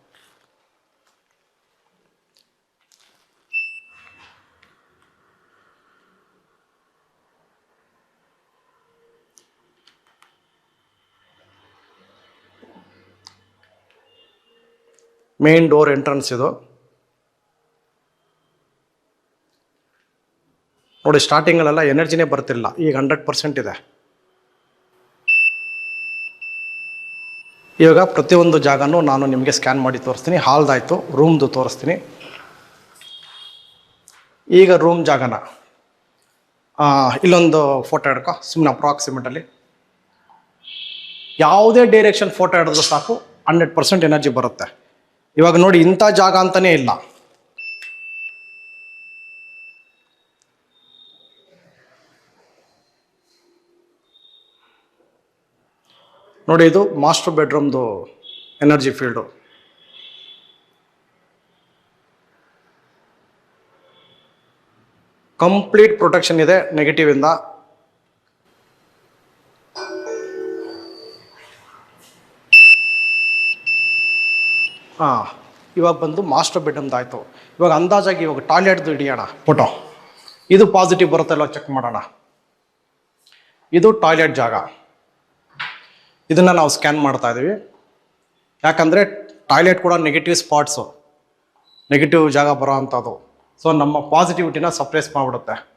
ಮೇನ್ ಡೋರ್ ಎಂಟ್ರೆನ್ಸ್ ಇದು. ನೋಡಿ ಸ್ಟಾರ್ಟಿಂಗಲ್ಲೆಲ್ಲ ಎನರ್ಜಿನೇ ಬರ್ತಿಲ್ಲ ಈಗ ಹಂಡ್ರೆಡ್ ಪರ್ಸೆಂಟ್ ಇದೆ. ಇವಾಗ ಪ್ರತಿಯೊಂದು ಜಾಗನೂ ನಾನು ನಿಮಗೆ ಸ್ಕ್ಯಾನ್ ಮಾಡಿ ತೋರಿಸ್ತೀನಿ. ಹಾಲ್ದಾಯಿತು ರೂಮ್ದು ತೋರಿಸ್ತೀನಿ. ಈಗ ರೂಮ್ ಜಾಗನ. ಇಲ್ಲೊಂದು ಫೋಟೋ ಹಿಡ್ಕೊ ಸುಮ್ಮನೆ ಅಪ್ರಾಕ್ಸಿಮೇಟಲ್ಲಿ ಯಾವುದೇ ಡೈರೆಕ್ಷನ್ ಫೋಟೋ ಹಿಡಿದ್ರು ಸಾಕು ಹಂಡ್ರೆಡ್ ಪರ್ಸೆಂಟ್ ಎನರ್ಜಿ ಬರುತ್ತೆ. ಇವಾಗ ನೋಡಿ ಇಂಥ ಜಾಗ ಅಂತಾನೆ ಇಲ್ಲ. ನೋಡಿ ಇದು ಮಾಸ್ಟರ್ ಬೆಡ್ರೂಮ್ದು ಎನರ್ಜಿ ಫೀಲ್ಡು ಕಂಪ್ಲೀಟ್ ಪ್ರೊಟೆಕ್ಷನ್ ಇದೆ ನೆಗೆಟಿವ್ ಹಾಂ ಇವಾಗ ಬಂದು ಮಾಸ್ಟರ್ ಬೆಡ್ರೂಮ್ದು ಆಯಿತು. ಇವಾಗ ಅಂದಾಜಾಗಿ ಇವಾಗ ಟಾಯ್ಲೆಟ್ದು ಹಿಡಿಯೋಣ. ಫೋಟೋ. ಇದು ಪಾಸಿಟಿವ್ ಬರುತ್ತಲ್ಲ ಚೆಕ್ ಮಾಡೋಣ. ಇದು ಟಾಯ್ಲೆಟ್ ಜಾಗ. ಇದನ್ನು ನಾವು ಸ್ಕ್ಯಾನ್ ಮಾಡ್ತಾ ಇದ್ದೀವಿ ಯಾಕಂದರೆ ಟಾಯ್ಲೆಟ್ ಕೂಡ ನೆಗೆಟಿವ್ ಸ್ಪಾಟ್ಸು ನೆಗೆಟಿವ್ ಜಾಗ ಬರೋ ಅಂಥದ್ದು. ಸೊ ನಮ್ಮ ಪಾಸಿಟಿವಿಟಿನ ಸಪ್ರೆಸ್ ಮಾಡಿಬಿಡುತ್ತೆ.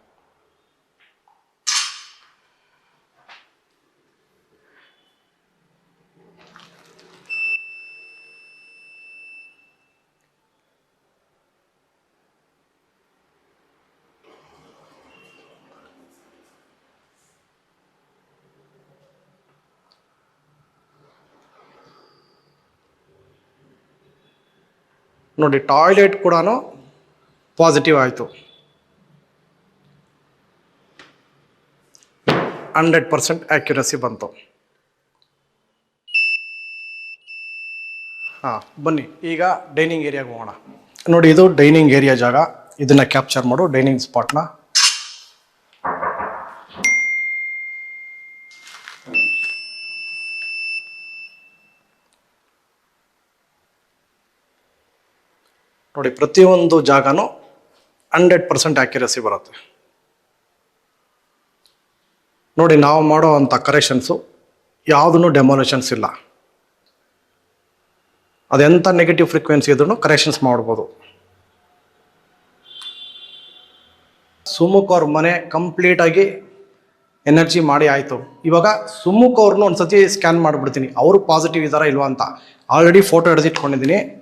ನೋಡಿ, ಟಾಯ್ಲೆಟ್ ಕೂಡ ಪಾಸಿಟಿವ್ ಆಯಿತು. ಹಂಡ್ರೆಡ್ ಪರ್ಸೆಂಟ್ ಆ್ಯಕ್ಯುರಸಿ ಬಂತು. ಹಾಂ, ಬನ್ನಿ, ಈಗ ಡೈನಿಂಗ್ ಏರಿಯಾಗೆ ಹೋಗೋಣ. ನೋಡಿ, ಇದು ಡೈನಿಂಗ್ ಏರಿಯಾ ಜಾಗ. ಇದನ್ನು ಕ್ಯಾಪ್ಚರ್ ಮಾಡು ಡೈನಿಂಗ್ ಸ್ಪಾಟ್ನ ನೋಡಿ, ಪ್ರತಿಯೊಂದು ಜಾಗನೂ ಹಂಡ್ರೆಡ್ ಪರ್ಸೆಂಟ್ ಆಕ್ಯುರಸಿ ಬರುತ್ತೆ. ನೋಡಿ, ನಾವು ಮಾಡೋ ಅಂಥ ಕರೆಕ್ಷನ್ಸು ಯಾವುದೂ ಡೆಮೋಲೇಷನ್ಸ್ ಇಲ್ಲ. ಅದೆಂಥ ನೆಗೆಟಿವ್ ಫ್ರೀಕ್ವೆನ್ಸಿ ಇದ್ರೂ ಕರೆಕ್ಷನ್ಸ್ ಮಾಡ್ಬೋದು. ಸುಮುಖ್ ಅವ್ರ ಮನೆ ಕಂಪ್ಲೀಟಾಗಿ ಎನರ್ಜಿ ಮಾಡಿ ಆಯಿತು. ಇವಾಗ ಸುಮುಖ್ ಅವ್ರನ್ನೂ ಒಂದು ಸ್ಕ್ಯಾನ್ ಮಾಡಿಬಿಡ್ತೀನಿ. ಅವರು ಪಾಸಿಟಿವ್ ಇದ್ದಾರಾ ಇಲ್ವಾ ಅಂತ. ಆಲ್ರೆಡಿ ಫೋಟೋ ಹಿಡಿದಿಟ್ಕೊಂಡಿದ್ದೀನಿ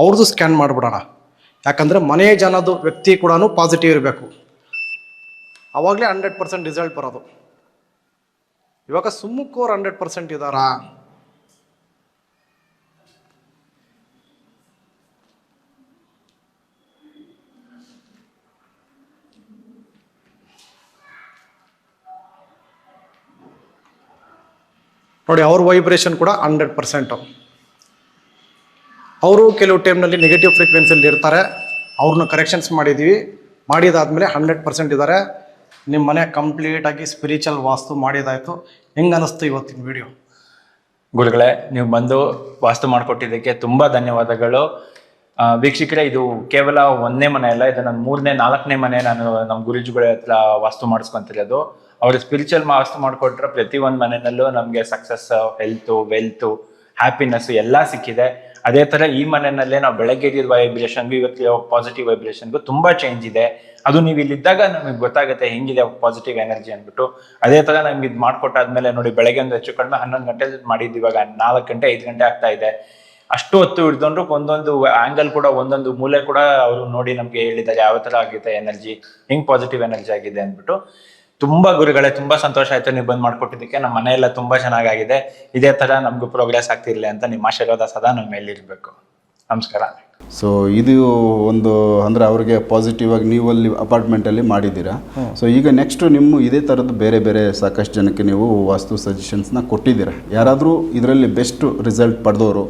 ಅವ್ರದ್ದು ಸ್ಕ್ಯಾನ್ ಮಾಡಿಬಿಡೋಣ. ಯಾಕಂದರೆ ಮನೆ ಜನದ್ದು ವ್ಯಕ್ತಿ ಕೂಡ ಪಾಸಿಟಿವ್ ಇರಬೇಕು. ಅವಾಗಲೇ ಹಂಡ್ರೆಡ್ ಪರ್ಸೆಂಟ್ ರಿಸಲ್ಟ್ ಬರೋದು. ಇವಾಗ ಸುಮ್ಮುಕ್ ಅವ್ರು ಹಂಡ್ರೆಡ್ ಪರ್ಸೆಂಟ್ ಇದ್ದಾರಾ ನೋಡಿ, ಅವ್ರ ವೈಬ್ರೇಷನ್ ಕೂಡ ಹಂಡ್ರೆಡ್ ಪರ್ಸೆಂಟು ಅವರು ಕೆಲವು ಟೈಮ್ನಲ್ಲಿ ನೆಗೆಟಿವ್ ಫ್ರೀಕ್ವೆನ್ಸಿಯಲ್ಲಿ ಇರ್ತಾರೆ. ಅವ್ರನ್ನ ಕರೆಕ್ಷನ್ಸ್ ಮಾಡಿದ್ದೀವಿ ಮಾಡಿದಾದಮೇಲೆ ಹಂಡ್ರೆಡ್ ಪರ್ಸೆಂಟ್ ಇದ್ದಾರೆ ನಿಮ್ಮ ಮನೆ ಕಂಪ್ಲೀಟಾಗಿ ಸ್ಪಿರಿಚುವಲ್ ವಾಸ್ತು ಮಾಡಿದಾಯಿತು. ಹೆಂಗೆ ಅನ್ನಿಸ್ತು ಇವತ್ತಿನ ವಿಡಿಯೋ ಗುರುಗಳೇ, ನೀವು ಬಂದು ವಾಸ್ತು ಮಾಡಿಕೊಟ್ಟಿದ್ದಕ್ಕೆ ತುಂಬ ಧನ್ಯವಾದಗಳು. ವೀಕ್ಷಕರೇ, ಇದು ಕೇವಲ ಒಂದನೇ ಮನೆ ಅಲ್ಲ, ಇದು ನನ್ನ ಮೂರನೇ, ನಾಲ್ಕನೇ ಮನೆ ನಾನು ನಮ್ಮ ಗುರುಜಿಗಳ ಹತ್ರ ವಾಸ್ತು ಮಾಡಿಸ್ಕೊಂತಿರೋದು. ಅವರು ಸ್ಪಿರಿಚುವಲ್ ವಾಸ್ತು ಮಾಡಿಕೊಟ್ರೆ ಪ್ರತಿ ಒಂದು ಮನೆಯಲ್ಲೂ ನಮಗೆ ಸಕ್ಸಸ್ ಹೆಲ್ತು ವೆಲ್ತು ಹ್ಯಾಪಿನೆಸ್ ಎಲ್ಲ ಸಿಕ್ಕಿದೆ. ಅದೇ ತರ ಈ ಮನೆಯಲ್ಲೇ ನಾವು ಬೆಳಗ್ಗೆ ಇದ್ದ ವೈಬ್ರೇಷನ್ಗೂ ಇವತ್ತು ಪಾಸಿಟಿವ್ ವೈಬ್ರೇಷನ್ಗೂ ತುಂಬಾ ಚೇಂಜ್ ಇದೆ. ಅದು ನೀವು ಇಲ್ಲಿದ್ದಾಗ ನಮಗೆ ಗೊತ್ತಾಗುತ್ತೆ ಹೆಂಗಿದೆ ಪಾಸಿಟಿವ್ ಎನರ್ಜಿ ಅಂದ್ಬಿಟ್ಟು. ಅದೇ ತರ ನಮ್ಗೆ ಇದು ಮಾಡ್ಕೊಟ್ಟಾದ್ಮೇಲೆ ನೋಡಿ ಬೆಳಗ್ಗೆ ಒಂದು ಹೆಚ್ಚು ಕಡಿಮೆ ಹನ್ನೊಂದು ಗಂಟೆ ಮಾಡಿದ್ದು ಇವಾಗ ನಾಲ್ಕು ಗಂಟೆ, ಐದು ಗಂಟೆ ಆಗ್ತಾ ಇದೆ. ಅಷ್ಟು ಹೊತ್ತು ಹಿಡ್ಕೊಂಡ್ರು ಒಂದೊಂದು ಆಂಗಲ್ ಕೂಡ, ಒಂದೊಂದು ಮೂಲೆ ಕೂಡ ಅವರು ನೋಡಿ ನಮ್ಗೆ ಹೇಳಿದ್ದಾರೆ ಯಾವ ತರ ಆಗಿದೆ ಎನರ್ಜಿ ಹೆಂಗ್ ಪಾಸಿಟಿವ್ ಎನರ್ಜಿ ಆಗಿದೆ ಅಂದ್ಬಿಟ್ಟು. ತುಂಬಾ ಗುರುಗಳೇ ತುಂಬಾ ಸಂತೋಷ ಆಯ್ತು ನೀವು ಬಂದ್ ಮಾಡ್ಕೊಟ್ಟಿದ್ದಕ್ಕೆ. ನಮ್ಮ ಮನೆಯೆಲ್ಲ ತುಂಬಾ ಚೆನ್ನಾಗಾಗಿದೆ. ಇದೇ ತರ ನಮಗೂ ಪ್ರೋಗ್ರೆಸ್ ಆಗ್ತಿರ್ಲಿ ಅಂತ ನಿಮ್ಮ ಆಶೀರ್ವಾದ ಸದಾ ನಮ್ಮ ಮೇಲೆ ಇರ್ಬೇಕು. ನಮಸ್ಕಾರ. ಸೊ ಇದು ಒಂದು ಅಂದರೆ ಅವ್ರಿಗೆ ಪಾಸಿಟಿವ್ ಆಗಿ ನೀವು ಅಲ್ಲಿ ಅಪಾರ್ಟ್ಮೆಂಟಲ್ಲಿ ಮಾಡಿದ್ದೀರಾ. ಸೊ ಈಗ ನೆಕ್ಸ್ಟ್ ನಿಮ್ಮ ಇದೇ ಥರದ್ದು ಬೇರೆ ಬೇರೆ ಸಾಕಷ್ಟು ಜನಕ್ಕೆ ನೀವು ವಾಸ್ತು ಸಜೆಷನ್ಸ್ನ ಕೊಟ್ಟಿದ್ದೀರಾ. ಯಾರಾದರೂ ಇದರಲ್ಲಿ ಬೆಸ್ಟ್ ರಿಸಲ್ಟ್ ಪಡೆದವರು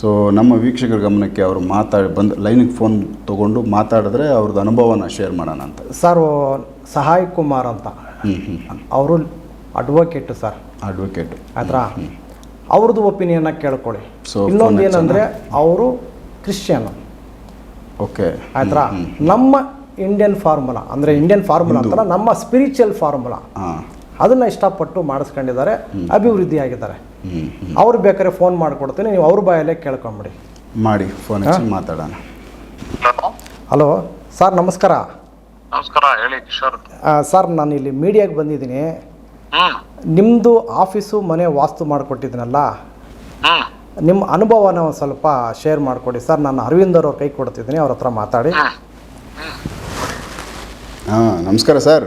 ಸೊ ನಮ್ಮ ವೀಕ್ಷಕರ ಗಮನಕ್ಕೆ ಅವರು ಮಾತಾಡಿ ಬಂದು ಲೈನಿಗೆ ಫೋನ್ ತೊಗೊಂಡು ಮಾತಾಡಿದ್ರೆ ಅವ್ರದ್ದು ಅನುಭವನ ಶೇರ್ ಮಾಡೋಣ ಅಂತ. ಸರ್ ಸಹಾಯ್ ಕುಮಾರ್ ಅಂತ. ಹ್ಞೂ ಹ್ಞೂ ಅವರು ಅಡ್ವೊಕೇಟ್ ಸರ್ ಅಡ್ವೊಕೇಟ್ ಆಯ್ತಾ ಅವ್ರದ್ದು ಒಪಿನಿಯನ್ನ ಕೇಳ್ಕೊಳ್ಳಿ. ಸೊ ಇನ್ನೊಂದು ಏನಂದರೆ ಅವರು ಕ್ರಿಶ್ಚಿಯನ್ ಓಕೆ ಆಯ್ತಾ ನಮ್ಮ ಇಂಡಿಯನ್ ಫಾರ್ಮುಲಾ ಅಂದ್ರೆ ಇಂಡಿಯನ್ ಫಾರ್ಮುಲಾ ಅಂತಲ್ಲ ನಮ್ಮ ಸ್ಪಿರಿಚುವಲ್ ಫಾರ್ಮುಲಾ ಹಾಂ. ಅದನ್ನ ಇಷ್ಟಪಟ್ಟು ಮಾಡಿಸ್ಕೊಂಡಿದ್ದಾರೆ ಅಭಿವೃದ್ಧಿ ಆಗಿದ್ದಾರೆ ಅವ್ರು ಬೇಕಾದ್ರೆ ಫೋನ್ ಮಾಡಿಕೊಡ್ತೀನಿ ನೀವು ಅವ್ರ ಬಾಯಲ್ಲೇ ಕೇಳ್ಕೊಂಬಿಡಿ. ಮಾಡಿ ಫೋನ್ ಮಾತಾಡೋಣ. ಹಲೋ ಸರ್ ನಮಸ್ಕಾರ. ನಮಸ್ಕಾರ ಹೇಳಿ ಕಿಶೋರ್ ಸರ್ ನಾನು ಇಲ್ಲಿ ಮೀಡಿಯಾಗೆ ಬಂದಿದ್ದೀನಿ. ನಿಮ್ಮದು ಆಫೀಸು ಮನೆ ವಾಸ್ತು ಮಾಡಿಕೊಟ್ಟಿದ್ದೀನಲ್ಲ ನಿಮ್ಮ ಅನುಭವನ ಒಂದು ಸ್ವಲ್ಪ ಶೇರ್ ಮಾಡಿಕೊಡಿ. ಸರ್ ನಾನು ಅರವಿಂದ್ ಅವ್ರ ಕೈ ಕೊಡ್ತಿದ್ದೀನಿ ಅವ್ರ ಹತ್ರ ಮಾತಾಡಿ. ಹಾಂ ನಮಸ್ಕಾರ ಸರ್.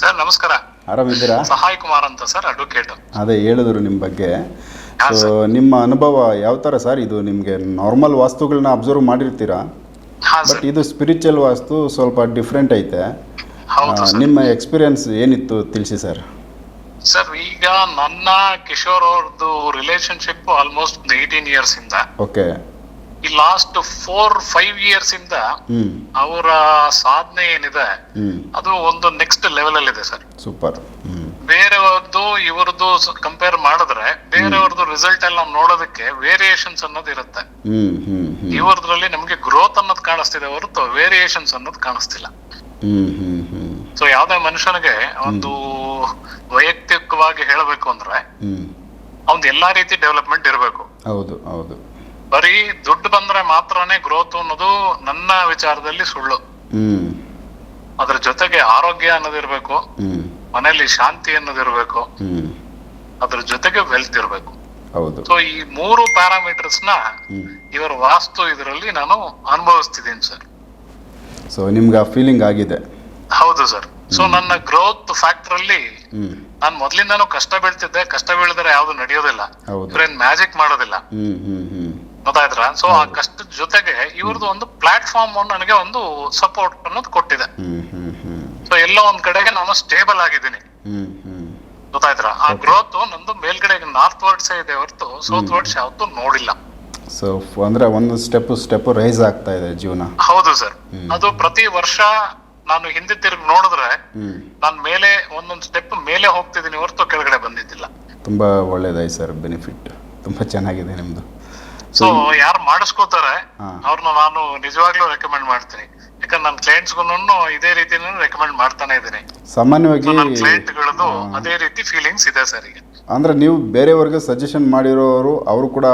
ಸರ್ ನಮಸ್ಕಾರ. ಆರಾಮಿದ್ದೀರಾ? ಸಹಾಯ್ ಕುಮಾರ್ ಅಂತ ಸರ್ ಅಡ್ವೊಕೇಟ್ ಅದೇ ಹೇಳಿದ್ರು ನಿಮ್ಮ ಬಗ್ಗೆ. ಸೊ ನಿಮ್ಮ ಅನುಭವ ಯಾವ ಥರ ಸರ್? ಇದು ನಿಮಗೆ ನಾರ್ಮಲ್ ವಾಸ್ತುಗಳನ್ನ ಅಬ್ಸರ್ವ್ ಮಾಡಿರ್ತೀರಾ? ಬಟ್ ಇದು ಸ್ಪಿರಿಚುವಲ್ ವಾಸ್ತು ಸ್ವಲ್ಪ ಡಿಫ್ರೆಂಟ್ ಐತೆ. ನಿಮ್ಮ ಎಕ್ಸ್ಪೀರಿಯನ್ಸ್ ಏನಿತ್ತು ತಿಳಿಸಿ ಸರ್? ಸರ್ ಈಗ ನನ್ನ ಕಿಶೋರ್ ಅವ್ರದ್ದು ರಿಲೇಶನ್ಶಿಪ್ ಆಲ್ಮೋಸ್ಟ್ ಒಂದು ಏಯ್ಟೀನ್ ಇಯರ್ಸ್ ಇಂದ. ಓಕೆ ಈ ಲಾಸ್ಟ್ ಫೋರ್ ಫೈವ್ ಇಯರ್ಸ್ ಇಂದ ಅವರ ಸಾಧನೆ ಏನಿದೆ ಅದು ಒಂದು ನೆಕ್ಸ್ಟ್ ಲೆವೆಲ್ ಅಲ್ಲಿ ಇದೆ ಸರ್ ಸೂಪರ್ ಬೇರೆಯವ್ರದ್ದು ಇವ್ರದ್ದು ಕಂಪೇರ್ ಮಾಡಿದ್ರೆ ಬೇರೆಯವ್ರದ್ದು ರಿಸಲ್ಟ್ ಎಲ್ಲ ನೋಡೋದಕ್ಕೆ ವೇರಿಯೇಷನ್ಸ್ ಅನ್ನೋದು ಇರುತ್ತೆ. ಇವರದ್ರಲ್ಲಿ ನಮ್ಗೆ ಗ್ರೋತ್ ಅನ್ನೋದು ಕಾಣಿಸ್ತಿದೆ ಹೊರತು ವೇರಿಯೇಷನ್ಸ್ ಅನ್ನೋದು ಕಾಣಿಸ್ತಿಲ್ಲ. ಸೊ ಯಾವ್ದೇ ಮನುಷ್ಯನಿಗೆ ಒಂದು ವೈಯಕ್ತಿಕವಾಗಿ ಹೇಳಬೇಕು ಅಂದ್ರೆ ಅವ್ನ್ ಎಲ್ಲಾ ರೀತಿ ಡೆವಲಪ್ಮೆಂಟ್ ಇರಬೇಕು. ಹೌದು ಹೌದು. ಬರೀ ದುಡ್ಡು ಬಂದ್ರೆ ಮಾತ್ರನೇ ಗ್ರೋತ್ ಅನ್ನೋದು ನನ್ನ ವಿಚಾರದಲ್ಲಿ ಸುಳ್ಳು. ಅದ್ರ ಜೊತೆಗೆ ಆರೋಗ್ಯ ಅನ್ನೋದಿರ್ಬೇಕು ಮನೆಯಲ್ಲಿ ಶಾಂತಿ ಅನ್ನೋದಿರ್ಬೇಕು ಅದ್ರ ಜೊತೆಗೆ ವೆಲ್ತ್ ಇರಬೇಕು. ಹೌದು. ಸೊ ಈ ಮೂರು ಪ್ಯಾರಾಮೀಟರ್ಸ್ನ ಇವರ ವಾಸ್ತು ಇದರಲ್ಲಿ ನಾನು ಅನುಭವಿಸ್ತಿದ್ದೀನಿ ಸರ್ ಸೊ ನಿಮ್ಗೆ ಆ ಫೀಲಿಂಗ್ ಆಗಿದೆ. ಹೌದು ಸರ್ ಸೊ ನನ್ನ ಗ್ರೋತ್ ಫ್ಯಾಕ್ಟರ್ ಅಲ್ಲಿ ನಾನು ಮೊದ್ಲಿಂದಾನು ಕಷ್ಟ ಬೀಳ್ತಿದ್ದೆ. ಕಷ್ಟ ಬೀಳಿದ್ರೆ ಯಾವ್ದು ನಡೆಯೋದಿಲ್ಲ. ಇವ್ರೇನ್ ಮ್ಯಾಜಿಕ್ ಮಾಡೋದಿಲ್ಲ. ಗೊತ್ತಾಯ್ತರ ಸೊ ಆ ಕಷ್ಟದ ಜೊತೆಗೆ ಇವ್ರದ್ದು ಒಂದು ಪ್ಲಾಟ್ಫಾರ್ಮ್ ನನಗೆ ಒಂದು ಸಪೋರ್ಟ್ ಅನ್ನೋದು ಕೊಟ್ಟಿದೆ. ಸೊ ಎಲ್ಲೋ ಒಂದ್ ಕಡೆಗೆ ನಾನು ಸ್ಟೇಬಲ್ ಆಗಿದ್ದೀನಿ. ಗೊತ್ತಾಯ್ತರ ಆ ಗ್ರೋತ್ ನಂದು ಮೇಲ್ಗಡೆ ನಾರ್ತ್ ವರ್ಡ್ಸ್ ಇದೆ ಹೊರತು ಸೌತ್ ವರ್ಡ್ಸ್ ಯಾವತ್ತೂ ನೋಡಿಲ್ಲ. ಸೊ ಅಂದ್ರೆ ಒಂದು ಸ್ಟೆಪ್ ಸ್ಟೆಪ್ ರೈಸ್ ಆಗ್ತಾ ಇದೆ ಜೀವನ. ಹೌದು ಸರ್. ಅದು ಪ್ರತಿ ವರ್ಷ ನಾನು ಹಿಂದೆ ತಿರುಗಿ ನೋಡಿದ್ರೆ ನಾನು ನಾನ್ ಮೇಲೆ ಒಂದೊಂದು ಸ್ಟೆಪ್ ಮೇಲೆ ಹೋಗ್ತಿದ್ದೀನಿ ಹೊರತು ಕೆಳಗಡೆ ಬಂದಿದ್ದಿಲ್ಲ. ತುಂಬಾ ಒಳ್ಳೇದಾಯ್ತು ಸರ್ ಬೆನಿಫಿಟ್ ತುಂಬಾ ಚೆನ್ನಾಗಿದೆ ನಿಮ್ದು. ಸೊ ಯಾರು ಮಾಡಿಸ್ಕೋತಾರೆ ಅವ್ರನ್ನ ನಾನು ನಿಜವಾಗ್ಲೂ ರೆಕಮೆಂಡ್ ಮಾಡ್ತೀನಿ. ಯಾಕಂದ್ರೆ ನನ್ನ ಕ್ಲೈಂಟ್ಸ್ಗೂ ಇದೇ ರೀತಿ ರೆಕಮೆಂಡ್ ಮಾಡ್ತಾನೆ ಇದ್ದೀನಿ. ಸಾಮಾನ್ಯವಾಗಿ ನನ್ನ ಕ್ಲೈಂಟ್ಗಳದ್ದು ಅದೇ ರೀತಿ ಫೀಲಿಂಗ್ಸ್ ಇದೆ ಸರ್ ಈಗ. ಅಂದ್ರೆ ನೀವು ಬೇರೆಯವ್ರಿಗೆ ಸಜೆಷನ್ ಮಾಡಿರೋರು ಅವರು ಕೂಡ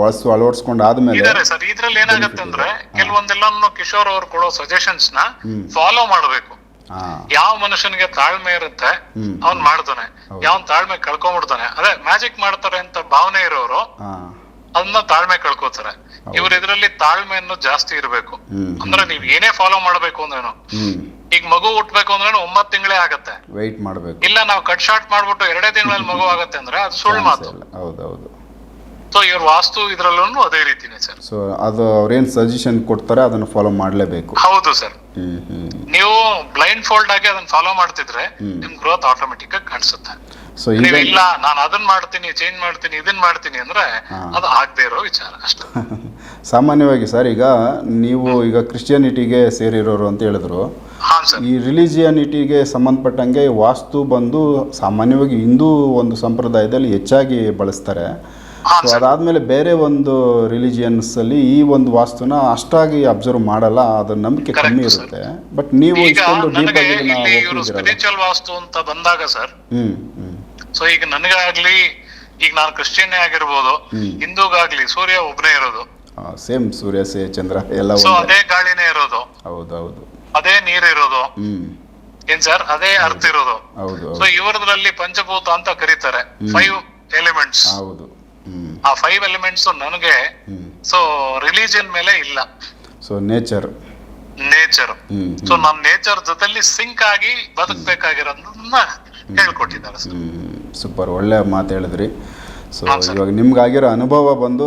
ವಾಸ್ತು ಅಳವಡಿಸ್ಕೊಂಡು ಆದಮೇಲೆ ಇದಾರೆ ಸರ್ ಇದ್ರಲ್ಲಿ ಏನಾಗುತ್ತೆ ಅಂದ್ರೆ ಕೆಲವೊಂದೆಲ್ಲ ಕಿಶೋರ್ ಅವ್ರು ಕೊಡೋ ಸಜೆಷನ್ಸ್ನ ಫಾಲೋ ಮಾಡಬೇಕು. ಯಾವ ಮನುಷ್ಯನಿಗೆ ತಾಳ್ಮೆ ಇರುತ್ತೆ. ಅವ್ನ್ ಮಾಡ್ತಾನೆ. ಯಾವ ತಾಳ್ಮೆ ಕಳ್ಕೊಂಡ್ಬಿಡ್ತಾನೆ ಅದೇ ಮ್ಯಾಜಿಕ್ ಮಾಡ್ತಾರೆ ಅಂತ ಭಾವನೆ ಇರೋರು ಅದನ್ನ ತಾಳ್ಮೆ ಕಳ್ಕೋತಾರೆ. ಇವ್ರ ಇದ್ರಲ್ಲಿ ತಾಳ್ಮೆ ಅನ್ನೋದು ಜಾಸ್ತಿ ಇರಬೇಕು. ಅಂದ್ರೆ ನೀವ್ ಏನೇ ಫಾಲೋ ಮಾಡ್ಬೇಕು ಅಂದ್ರೇನು? ಈಗ ಮಗು ಹುಟ್ಬೇಕು ಅಂದ್ರೆ ಒಂಬತ್ತು ತಿಂಗಳೇ ಆಗತ್ತೆ. ವೆಯ್ಟ್ ಮಾಡಬೇಕು. ಇಲ್ಲ ನಾವು ಕಟ್ ಶಾರ್ಟ್ ಮಾಡ್ಬಿಟ್ಟು ಎರಡೇ ತಿಂಗಳಲ್ಲಿ ಮಗು ಆಗತ್ತೆ ಅಂದ್ರೆ ಅದು ಸುಳ್ಳು ಮಾತು. ಹೌದೌದು ಹೌದು ಸೊ ಇವ್ರ ವಾಸ್ತು ಇದ್ರಲ್ಲೂ ಅದೇ ರೀತಿನೇ ಸರ್ ಸೊ ಅದು ಅವ್ರೇನ್ ಸಜೆಷನ್ ಕೊಡ್ತಾರೆ ಅದನ್ನ ಫಾಲೋ ಮಾಡಲೇಬೇಕು. ಹೌದು ಸರ್ ನೀವು ಬ್ಲೈಂಡ್ ಫೋಲ್ಡ್ ಆಗಿ ಅದನ್ನ ಫಾಲೋ ಮಾಡ್ತಿದ್ರೆ ನಿಮ್ ಗ್ರೋತ್ ಆಟೋಮೆಟಿಕ್ ಆಗಿ ಕಾಣಿಸುತ್ತೆ. ಸೊ ಈಗ ಇಲ್ಲ ನಾನು ಅದನ್ನ ಮಾಡ್ತೀನಿ ಚೇಂಜ್ ಮಾಡ್ತೀನಿ ಇದನ್ನ ಮಾಡ್ತೀನಿ ಅಂದ್ರೆ ಅದು ಆಗದೇ ಇರೋ ವಿಚಾರ ಅಷ್ಟೇ. ಸಾಮಾನ್ಯವಾಗಿ ಸರ್ ಈಗ ನೀವು ಈಗ ಕ್ರಿಶ್ಚಿಯಾನಿಟಿಗೆ ಸೇರಿರೋರು ಅಂತ ಹೇಳಿದ್ರು. ಈ ರಿಲಿಜಿಯಾನಿಟಿಗೆ ಸಂಬಂಧಪಟ್ಟಂಗೆ ವಾಸ್ತು ಬಂದು ಸಾಮಾನ್ಯವಾಗಿ ಹಿಂದೂ ಒಂದು ಸಂಪ್ರದಾಯದಲ್ಲಿ ಹೆಚ್ಚಾಗಿ ಬಳಸ್ತಾರೆ. ಅದಾದ್ಮೇಲೆ ಸೊ ಅದಾದಮೇಲೆ ಬೇರೆ ಒಂದು ರಿಲಿಜಿಯನ್ಸ್ ಅಲ್ಲಿ ಈ ಒಂದು ವಾಸ್ತುನ ಅಷ್ಟಾಗಿ ಅಬ್ಸರ್ವ್ ಮಾಡಲ್ಲ ಅದರ ನಂಬಿಕೆ ಕಮ್ಮಿ ಇರುತ್ತೆ. ಬಟ್ ನೀವು ಇಷ್ಟೊಂದು ಡೀಪ್ ಆಗಿ ಸ್ಪಿರಿಚುವಲ್ ವಾಸ್ತು ಅಂತ ಬಂದಾಗ ಸರ್ ಹ್ಮ್ ಹ್ಮ್. ಸೊ ಈಗ ನನಗಾಗ್ಲಿ ಈಗ ನಾನು ಕ್ರಿಶ್ಚಿಯನ್ ಆಗಿರ್ಬೋದು ಹಿಂದೂಗಾಗ್ಲಿ ಸೂರ್ಯ ಒಬ್ನೇ ಇರೋದು. ಸೇಮ್ ಸೂರ್ಯ ಸೇ ಚಂದ್ರ ಎಲ್ಲ ಸೊ ಅದೇ ಗಾಳಿನೇ ಇರೋದು. ಹೌದು ಹೌದು ಅದೇ ನೀರ್ ಇರೋದು. ಹ್ಮ್. ಏನ್ ಸರ್? ಅದೇ ಅರ್ಥ ಇರೋದು. ಹೌದು ಸೊ ಇವರದ್ರಲ್ಲಿ ಪಂಚಭೂತ ಅಂತ ಕರೀತಾರೆ. ಫೈವ್ ಎಲಿಮೆಂಟ್ಸ್ ಹೌದು. ಆ ಫೈವ್ ಎಲಿಮೆಂಟ್ಸ್ ನನಗೆ ಸೊ ರಿಲಿಜನ್ ಮೇಲೆ ಇಲ್ಲ. ಸೊ ನೇಚರ್ ನೇಚರ್ ಸೊ ನಮ್ ನೇಚರ್ ಜೊತೆಲಿ ಸಿಂಕ್ ಆಗಿ ಬದುಕಬೇಕಾಗಿರೋದನ್ನ ಹೇಳ್ಕೊಟ್ಟಿದ್ದಾರೆ ಸರ್. ಸೂಪರ್ ಒಳ್ಳೆ ಮಾತು ಹೇಳಿದ್ರಿ. ಸೊ. ಇವಾಗ ನಿಮ್ಗಾಗಿರೋ ಅನುಭವ ಬಂದು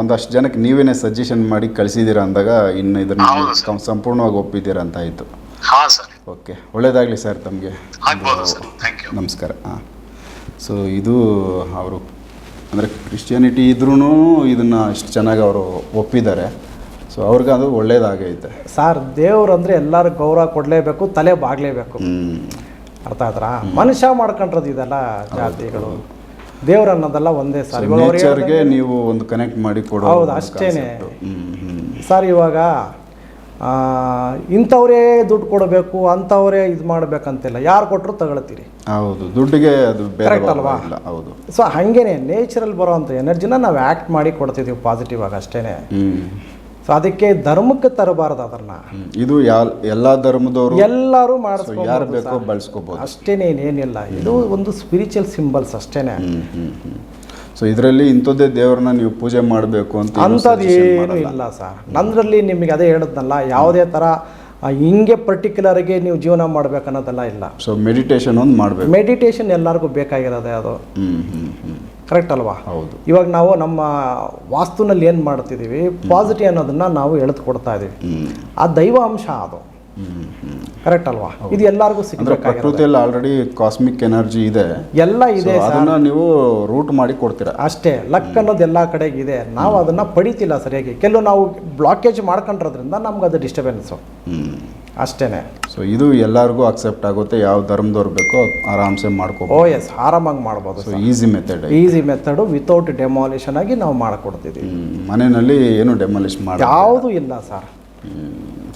ಒಂದಷ್ಟು ಜನಕ್ಕೆ ನೀವೇನೇ ಸಜೆಷನ್ ಮಾಡಿ ಕಳಿಸಿದ್ದೀರಾ ಅಂದಾಗ ಇನ್ನು ಇದನ್ನ ಸಂಪೂರ್ಣವಾಗಿ ಒಪ್ಪಿದ್ದೀರಾ ಅಂತ ಆಯಿತು. ಹಾ ಸರ್. ಓಕೆ ಒಳ್ಳೇದಾಗಲಿ ಸರ್ ತಮಗೆ. ಆಗ್ಬೋದು ಸರ್. ಥ್ಯಾಂಕ್ ಯು ನಮಸ್ಕಾರ. ಹಾಂ ಸೊ ಇದು ಅವರು ಅಂದರೆ ಕ್ರಿಶ್ಚಿಯಾನಿಟಿ ಇದ್ರೂ ಇದನ್ನು ಇಷ್ಟು ಚೆನ್ನಾಗಿ ಅವರು ಒಪ್ಪಿದ್ದಾರೆ. ಸೊ ಅವ್ರಿಗೆ ಅದು ಒಳ್ಳೇದಾಗೈತೆ. ಸರ್ ದೇವ್ರು ಅಂದರೆ ಎಲ್ಲರೂ ಗೌರವ ಕೊಡಲೇಬೇಕು ತಲೆ ಬಾಗಲೇಬೇಕು. ಹ್ಞೂ ಅರ್ಥ ಆದ್ರ ಮನುಷ್ಯ ಮಾಡ್ಕೊಂಡ್ರದ್ದು ಇದೆಲ್ಲ ಜಾತಿಗಳು. ದೇವ್ರ ಅನ್ನೋದೆಲ್ಲ ಒಂದೇ ಸರ್. ಇವಾಗ ನೀವು ಒಂದು ಕನೆಕ್ಟ್ ಮಾಡಿ ಕೊಡೋ ಹೌದು, ಅಷ್ಟೇನೆ. ಸರ್ ಇವಾಗ ಇಂಥವರೇ ದುಡ್ಡು ಕೊಡಬೇಕು ಅಂಥವ್ರೇ ಇದು ಮಾಡಬೇಕಂತಿಲ್ಲ. ಯಾರು ಕೊಟ್ಟರು ತಗೊಳ್ತೀರಿ? ಹೌದು ದುಡ್ಡಿಗೆ ಅದು ಕರೆಕ್ಟ್ ಅಲ್ವಾ? ಹೌದು. ಸೊ ಹಾಗೇನೆ ನೇಚರಲ್ಲಿ ಬರೋವಂಥ ಎನರ್ಜಿನ ನಾವು ಆ್ಯಕ್ಟ್ ಮಾಡಿ ಕೊಡ್ತಿದ್ದೀವಿ ಪಾಸಿಟಿವ್ ಆಗಿ ಅಷ್ಟೇ ಸೊ ಅದಕ್ಕೆ ಧರ್ಮಕ್ಕೆ ತರಬಾರದು ಅದನ್ನ ಇದು ಎಲ್ಲ ಧರ್ಮದವರು ಎಲ್ಲರೂ ಯಾರು ಬೇಕೋ ಬಳಸ್ಕೋಬಹುದು ಅಷ್ಟೇನೆ ಏನಿಲ್ಲ. ಇದು ಒಂದು ಸ್ಪಿರಿಚುವಲ್ ಸಿಂಬಲ್ಸ್ ಅಷ್ಟೇನೆ. ಸೊ ಇದರಲ್ಲಿ ಇಂಥದ್ದೇ ದೇವರನ್ನ ನೀವು ಪೂಜೆ ಮಾಡಬೇಕು ಅಂತ ಅಂಥದ್ದು ಏನು ಇಲ್ಲ ಸರ್. ನಂದರಲ್ಲಿ ನಿಮಗೆ ಅದೇ ಹೇಳಿದ್ನಲ್ಲ ಯಾವುದೇ ಥರ ಹಿಂಗೆ ಪರ್ಟಿಕ್ಯುಲರ್ಗೆ ನೀವು ಜೀವನ ಮಾಡ್ಬೇಕನ್ನೋದೆಲ್ಲ ಇಲ್ಲ. ಸೊ ಮೆಡಿಟೇಷನ್ ಒಂದು ಮಾಡಬೇಕು. ಮೆಡಿಟೇಷನ್ ಎಲ್ಲರಿಗೂ ಬೇಕಾಗಿರೋದೇ ಅದು. ಹ್ಞೂ ಹ್ಞೂ ಹ್ಮ್. ಕರೆಕ್ಟ್ ಅಲ್ವಾ? ಹೌದು. ಇವಾಗ ನಾವು ನಮ್ಮ ವಾಸ್ತುನಲ್ಲಿ ಏನು ಮಾಡ್ತಿದ್ದೀವಿ? ಪಾಸಿಟಿವ್ ಅನ್ನೋದನ್ನ ನಾವು ಎಳೆದು ಕೊಡ್ತಾ ಇದ್ದೀವಿ ಆ ದೈವ ಅಂಶ ಅದು. ಕರೆಕ್ಟ್ ಅಲ್ವಾ? ಇದು ಎಲ್ಲರಿಗೂ ಸಿಗುತ್ತೆ ಪ್ರಕೃತಿಯಲ್ಲಿ ಆಲ್ರೆಡಿ ಕಾಸ್ಮಿಕ್ ಎನರ್ಜಿ ಇದೆ. ಎಲ್ಲ ಇದೆ ಅದನ್ನ ನೀವು ರೂಟ್ ಮಾಡಿ ಕೊಡ್ತೀರಾ? ಅಷ್ಟೇ. ಲಕ್ ಅನ್ನೋದು ಎಲ್ಲ ಕಡೆಗೆ ಇದೆ. ನಾವು ಅದನ್ನ ಪಡಿತಿಲ್ಲ ಸರಿಯಾಗಿ. ಕೆಲವು ನಾವು ಬ್ಲಾಕೇಜ್ ಮಾಡ್ಕೊಂಡಿರೋದ್ರಿಂದ ನಮ್ಗೆ ಅದು ಡಿಸ್ಟರ್ಬೆನ್ಸು ಹ್ಮ್ ಅಷ್ಟೇನೆ. ಸೊ ಇದು ಎಲ್ಲರಿಗೂ ಅಕ್ಸೆಪ್ಟ್ ಆಗುತ್ತೆ ಯಾವ ಧರ್ಮದವ್ರು ಬೇಕೋ ಆರಾಮ್ಸೆ ಓ ಮಾಡ್ಕೋಬಹುದು ಎಸ್ ಆರಾಮಾಗಿ ಮಾಡ್ಬೋದು so easy method easy method without demolition ಆಗಿ ನಾವು ಮಾಡಿಕೊಡ್ತಿದ್ದೀವಿ ಮನೆಯಲ್ಲಿ ಏನು ಡೆಮಾಲಿಷ್ ಮಾಡಿ ಯಾವುದೂ ಇಲ್ಲ ಸರ್.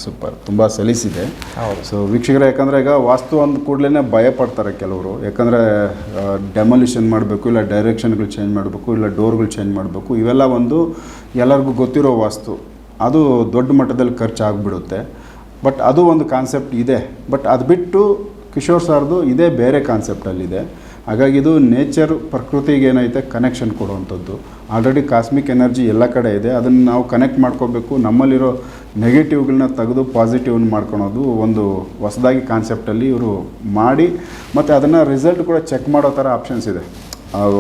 ಸೂಪರ್ ತುಂಬ ಸಲೀಸಿದೆ. ಹೌದು. ಸೊ ವೀಕ್ಷಕರೇ ಯಾಕಂದರೆ ಈಗ ವಾಸ್ತು ಅಂದ ಕೂಡಲೇ ಭಯ ಪಡ್ತಾರೆ ಕೆಲವರು. ಯಾಕಂದರೆ ಡೆಮಾಲಿಷನ್ ಮಾಡಬೇಕು ಇಲ್ಲ ಡೈರೆಕ್ಷನ್ಗಳು ಚೇಂಜ್ ಮಾಡಬೇಕು ಇಲ್ಲ ಡೋರ್ಗಳು ಚೇಂಜ್ ಮಾಡಬೇಕು ಇವೆಲ್ಲ ಒಂದು ಎಲ್ಲರಿಗೂ ಗೊತ್ತಿರೋ ವಾಸ್ತು. ಅದು ದೊಡ್ಡ ಮಟ್ಟದಲ್ಲಿ ಖರ್ಚು ಆಗಿಬಿಡುತ್ತೆ ಬಟ್ ಅದು ಒಂದು ಕಾನ್ಸೆಪ್ಟ್ ಇದೆ. ಬಟ್ ಅದು ಬಿಟ್ಟು ಕಿಶೋರ್ ಸರ್ದು ಇದೇ ಬೇರೆ ಕಾನ್ಸೆಪ್ಟಲ್ಲಿದೆ ಹಾಗಾಗಿ ಇದು ನೇಚರ್ ಪ್ರಕೃತಿಗೆ ಏನೈತೆ ಕನೆಕ್ಷನ್ ಕೊಡುವಂಥದ್ದು. ಆಲ್ರೆಡಿ ಕಾಸ್ಮಿಕ್ ಎನರ್ಜಿ ಎಲ್ಲ ಕಡೆ ಇದೆ. ಅದನ್ನು ನಾವು ಕನೆಕ್ಟ್ ಮಾಡ್ಕೋಬೇಕು. ನಮ್ಮಲ್ಲಿರೋ ನೆಗೆಟಿವ್ಗಳನ್ನ ತೆಗೆದು ಪಾಸಿಟಿವ್ನ ಮಾಡ್ಕೊಳೋದು ಒಂದು ಹೊಸದಾಗಿ ಕಾನ್ಸೆಪ್ಟಲ್ಲಿ ಇವರು ಮಾಡಿ, ಮತ್ತು ಅದನ್ನು ರಿಸಲ್ಟ್ ಕೂಡ ಚೆಕ್ ಮಾಡೋ ಥರ ಆಪ್ಷನ್ಸ್ ಇದೆ.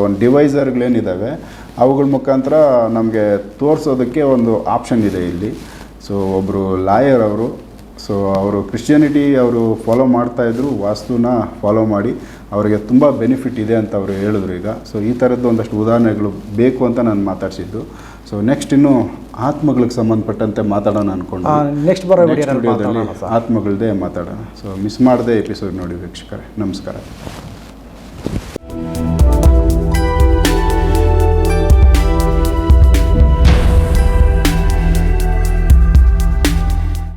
ಒಂದು ಡಿವೈಸರ್ಗಳೇನಿದ್ದಾವೆ ಅವುಗಳ ಮುಖಾಂತರ ನಮಗೆ ತೋರಿಸೋದಕ್ಕೆ ಒಂದು ಆಪ್ಷನ್ ಇದೆ ಇಲ್ಲಿ. ಸೊ ಒಬ್ಬರು ಲಾಯರ್ ಅವರು ಸೊ ಅವರು ಕ್ರಿಶ್ಚಿಯಾನಿಟಿ ಅವರು ಫಾಲೋ ಮಾಡ್ತಾಯಿದ್ರು ವಾಸ್ತುನ ಫಾಲೋ ಮಾಡಿ. ಅವರಿಗೆ ತುಂಬ ಬೆನಿಫಿಟ್ ಇದೆ ಅಂತ ಅವರು ಹೇಳಿದ್ರು ಈಗ. ಸೊ ಈ ಥರದ್ದು ಒಂದಷ್ಟು ಉದಾಹರಣೆಗಳು ಬೇಕು ಅಂತ ನಾನು ಮಾತಾಡಿಸಿದ್ದು. ಸೊ ನೆಕ್ಸ್ಟ್ ಇನ್ನು ಆತ್ಮಗಳಿಗೆ ಸಂಬಂಧಪಟ್ಟಂತೆ ಮಾತಾಡೋಣ ಅನ್ಕೊಂಡು ನೆಕ್ಸ್ಟ್ ಬರೋ ಆತ್ಮಗಳದೇ ಮಾತಾಡೋಣ. ಸೊ ಮಿಸ್ ಮಾಡದೆ ಎಪಿಸೋಡ್ ನೋಡಿ ವೀಕ್ಷಕರೇ. ನಮಸ್ಕಾರ.